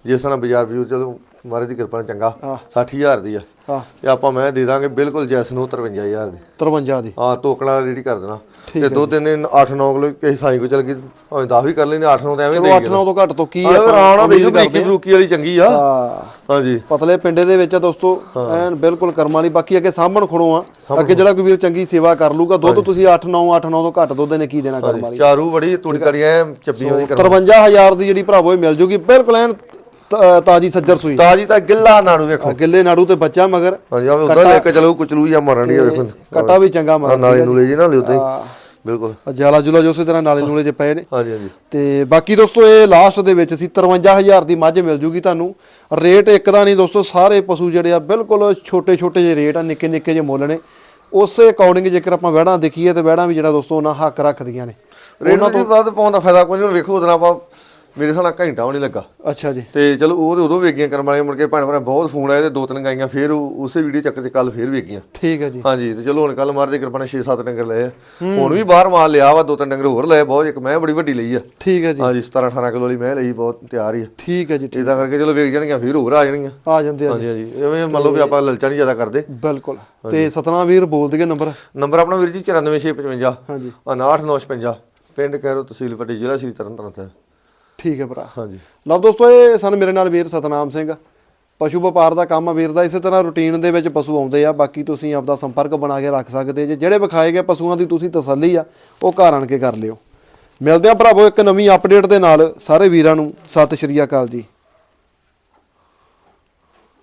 ਜਿਸ ਤਰ੍ਹਾਂ ਬਾਜ਼ਾਰ ਵੀ ਚਲੋ ਮਾਰੇ ਦੀ ਕਿਰਪਾ ਨਾਲ ਚੰਗਾ। ਹਾਂ। 60000 ਦੀ ਆ। ਹਾਂ। ਤੇ ਆਪਾਂ ਮੈਂ ਦੇ ਦਾਂਗੇ ਬਿਲਕੁਲ ਜੈਸ ਨੂੰ 53000 ਦੀ। 53 ਦੀ। ਹਾਂ ਤੋਕੜਾ ਰੈਡੀ ਕਰ ਦੇਣਾ। ਤੇ ਦੋ ਤਿੰਨ ਦਿਨ 8-9 ਕਿਲੋ ਕਿਸੇ ਸਾਈ ਕੋ ਚਲ ਗਈ ਭਾਵੇਂ 10 ਵੀ ਕਰ ਲੈਣੇ 8-9 ਤਾਂ ਐਵੇਂ ਚਲੋ 8 9 ਤੋਂ ਘੱਟ ਤੋਂ ਕੀ ਆਪਾਂ ਰਾਣਾ ਦੇ ਉਮੀਦ ਬਰੀਕੀ ਵਾਲੀ ਚੰਗੀ ਆ। ਹਾਂ। ਹਾਂਜੀ। ਪਤਲੇ ਪਿੰਡੇ ਦੇ ਵਿੱਚ ਆ ਦੋਸਤੋ ਐਨ ਬਿਲਕੁਲ ਕਰਮ ਵਾਲੀ। ਬਾਕੀ ਅੱਗੇ ਸਾਂਭਣ ਖੜੋ ਆ। ਅੱਗੇ ਜਿਹੜਾ ਕੋਈ ਵੀਰ ਚੰਗੀ ਸੇਵਾ ਕਰ ਲੂਗਾ ਦੁੱਧ ਤੁਸੀਂ 8 9 8 9 ਤੋਂ ਘੱਟ ਦੁੱਧ ਨੇ ਕੀ ਦੇਣਾ ਕਰਮ ਵਾਲੀ? ਚਾਰੂ ਬੜੀ ਤੁੜੀ ਕਰੀਆਂ ਚੱਬੀਆਂ ਦੀ ਕਰ 53000 ਦੀ ਜਿਹੜੀ ਭਰਾਵੋ ਇਹ ਮਿਲ ਜੂਗੀ। ਬਿਲਕੁਲ ਐਨ ਤਾਜੀ ਸੱਜਰ ਸੂਈ। ਤਾਜੀ ਤਾਂ ਗਿੱਲਾ ਨਾੜੂ ਵੇਖੋ। ਗਿੱਲੇ ਨਾੜੂ ਤੇ ਬੱਚਾ ਮਗਰ ਹਾਂਜੀ ਆ ਉਹਦਾ ਲੈ ਕੇ ਚਲੋ ਕੁਚਲੂ ਜਾਂ ਮਰਨ ਨਹੀਂ ਵੇਖੋ। ਕਟਾ ਵੀ ਚੰਗਾ ਮਗਰ ਨਾਲੇ ਨੂੰ ਲੈ ਜੀ ਨਾ ਲਿਓ ਤੇ ਆ ਬਿਲਕੁਲ। ਜਾਲਾ ਜੁਲਾ ਜੋ ਉਸੇ ਤਰ੍ਹਾਂ ਨਾਲੇ ਨੂਲੇ ਚ ਪਏ ਨੇ। ਹਾਂਜੀ ਹਾਂਜੀ। ਤੇ ਬਾਕੀ ਦੋਸਤੋ ਇਹ ਲਾਸਟ ਦੇ ਵਿੱਚ ਸੀ 53000 ਦੀ ਮੱਝ ਮਿਲ ਜੂਗੀ ਤੁਹਾਨੂੰ। ਰੇਟ ਇੱਕ ਦਾ ਨਹੀਂ ਦੋਸਤੋ ਸਾਰੇ ਪਸ਼ੂ ਜਿਹੜੇ ਆ ਬਿਲਕੁਲ ਛੋਟੇ ਛੋਟੇ ਜਿਹੇ ਰੇਟ ਆ ਨਿੱਕੇ ਨਿੱਕੇ ਜਿਹੇ ਮੁੱਲ ਨੇ। ਉਸੇ ਅਕੋਰਡਿੰਗ ਜੇਕਰ ਆਪਾਂ ਵਹਿੜਾਂ ਦੇਖੀਏ ਤੇ ਵਹਿੜਾਂ ਵੀ ਜਿਹੜਾ ਦੋਸਤੋ ਉਹਨਾਂ ਹੱਕ ਰੱਖਦੀਆਂ ਨੇ। ਰੇਟ ਤੋਂ ਵੱਧ ਪਾਉਣ ਦਾ ਫਾਇਦਾ ਕੋਈ ਨਹੀਂ ਵੇਖੋ ਉਹਦਾਂ ਆਪਾਂ ਮੇਰੇ ਸਾਲਾ ਘੰਟਾ ਵੀ ਨਹੀਂ ਲੱਗਾ। ਅੱਛਾ ਜੀ। ਤੇ ਚਲੋ ਉਹ ਤੇ ਉਦੋਂ ਵੇਗੀਆਂ ਕਰਮ ਵਾਲੇ ਮੁੜ ਕੇ ਭੈਣ ਭਰਾ ਬਹੁਤ ਫੋਨ ਆਏ ਤੇ ਦੋ ਤਿੰਨ ਗਾਈਆਂ ਫੇਰ ਉਹ- ਉਸੇ ਵੀਡੀਓ ਚੱਕਰ ਤੇ ਕੱਲ ਫੇਰ ਵੇਗੀਆਂ ਠੀਕ ਹੈ ਜੀ। ਹਾਂਜੀ ਤੇ ਚਲੋ ਹੁਣ ਕੱਲ ਮਾਰ ਦੇ ਕਿਰਪਾ ਨਾਲ 6-7 ਡੰਗਰ ਲਏ ਆ। ਹੁਣ ਵੀ ਬਾਹਰ ਮਾਲ ਲਿਆ ਵਾ ਦੋ ਤਿੰਨ ਡੰਗਰ ਹੋਰ ਲਏ ਬਹੁਤ ਇੱਕ ਮੈਂ ਬੜੀ ਵੱਡੀ ਲਈ ਆ। ਠੀਕ ਹੈ ਜੀ। ਹਾਂਜੀ 17-18 ਕਿਲੋ ਵਾਲੀ ਮੈਂ ਲਈ ਬਹੁਤ ਤਿਆਰ ਹੀ ਆ। ਠੀਕ ਹੈ ਜੀ ਇਦਾਂ ਕਰਕੇ ਚਲੋ ਵੇਗ ਜਾਣਗੀਆਂ ਫੇਰ ਹੋਰ ਆ ਜਾਣਗੀਆਂ। ਆ ਜਾਂਦੇ ਆ। ਹਾਂਜੀ ਹਾਂਜੀ। ਐਵੇਂ ਮੰਨ ਲਓ ਵੀ ਆਪਾਂ ਲਲਚਾ ਨਹੀਂ ਜ਼ਿਆਦਾ ਕਰਦੇ। ਬਿਲਕੁਲ। ਤੇ ਸਤਨਾਮ ਵੀਰ ਬੋਲ ਦਈਏ ਨੰਬਰ। ਨੰਬਰ ਆਪਣਾ ਵੀਰ ਜੀ 94655 ਹਾਂਜੀ। 69956 ਪਿੰਡ ਕੈਰੋ ਤਹਿਸੀਲ ਪੱਟੀ ਜ਼ਿਲ੍ਹਾ ਸ਼੍ਰੀ ਤਰਨਤਾਰਨ ਸਾਹਿਬ। ਠੀਕ ਹੈ ਭਰਾ। ਹਾਂਜੀ। ਲਓ ਦੋਸਤੋ ਇਹ ਸਨ ਮੇਰੇ ਨਾਲ ਵੀਰ ਸਤਨਾਮ ਸਿੰਘ। ਪਸ਼ੂ ਵਪਾਰ ਦਾ ਕੰਮ ਆ ਵੀਰ ਦਾ ਇਸੇ ਤਰ੍ਹਾਂ ਰੁਟੀਨ ਦੇ ਵਿੱਚ ਪਸ਼ੂ ਆਉਂਦੇ ਆ। ਬਾਕੀ ਤੁਸੀਂ ਆਪਦਾ ਸੰਪਰਕ ਬਣਾ ਕੇ ਰੱਖ ਸਕਦੇ ਜੇ। ਜਿਹੜੇ ਵਿਖਾਏ ਗਏ ਪਸ਼ੂਆਂ ਦੀ ਤੁਸੀਂ ਤਸੱਲੀ ਆ ਉਹ ਘਰ ਆਣ ਕੇ ਕਰ ਲਿਓ। ਮਿਲਦੇ ਆ ਭਰਾਵੋ ਇੱਕ ਨਵੀਂ ਅਪਡੇਟ ਦੇ ਨਾਲ। ਸਾਰੇ ਵੀਰਾਂ ਨੂੰ ਸਤਿ ਸ਼੍ਰੀ ਅਕਾਲ ਜੀ।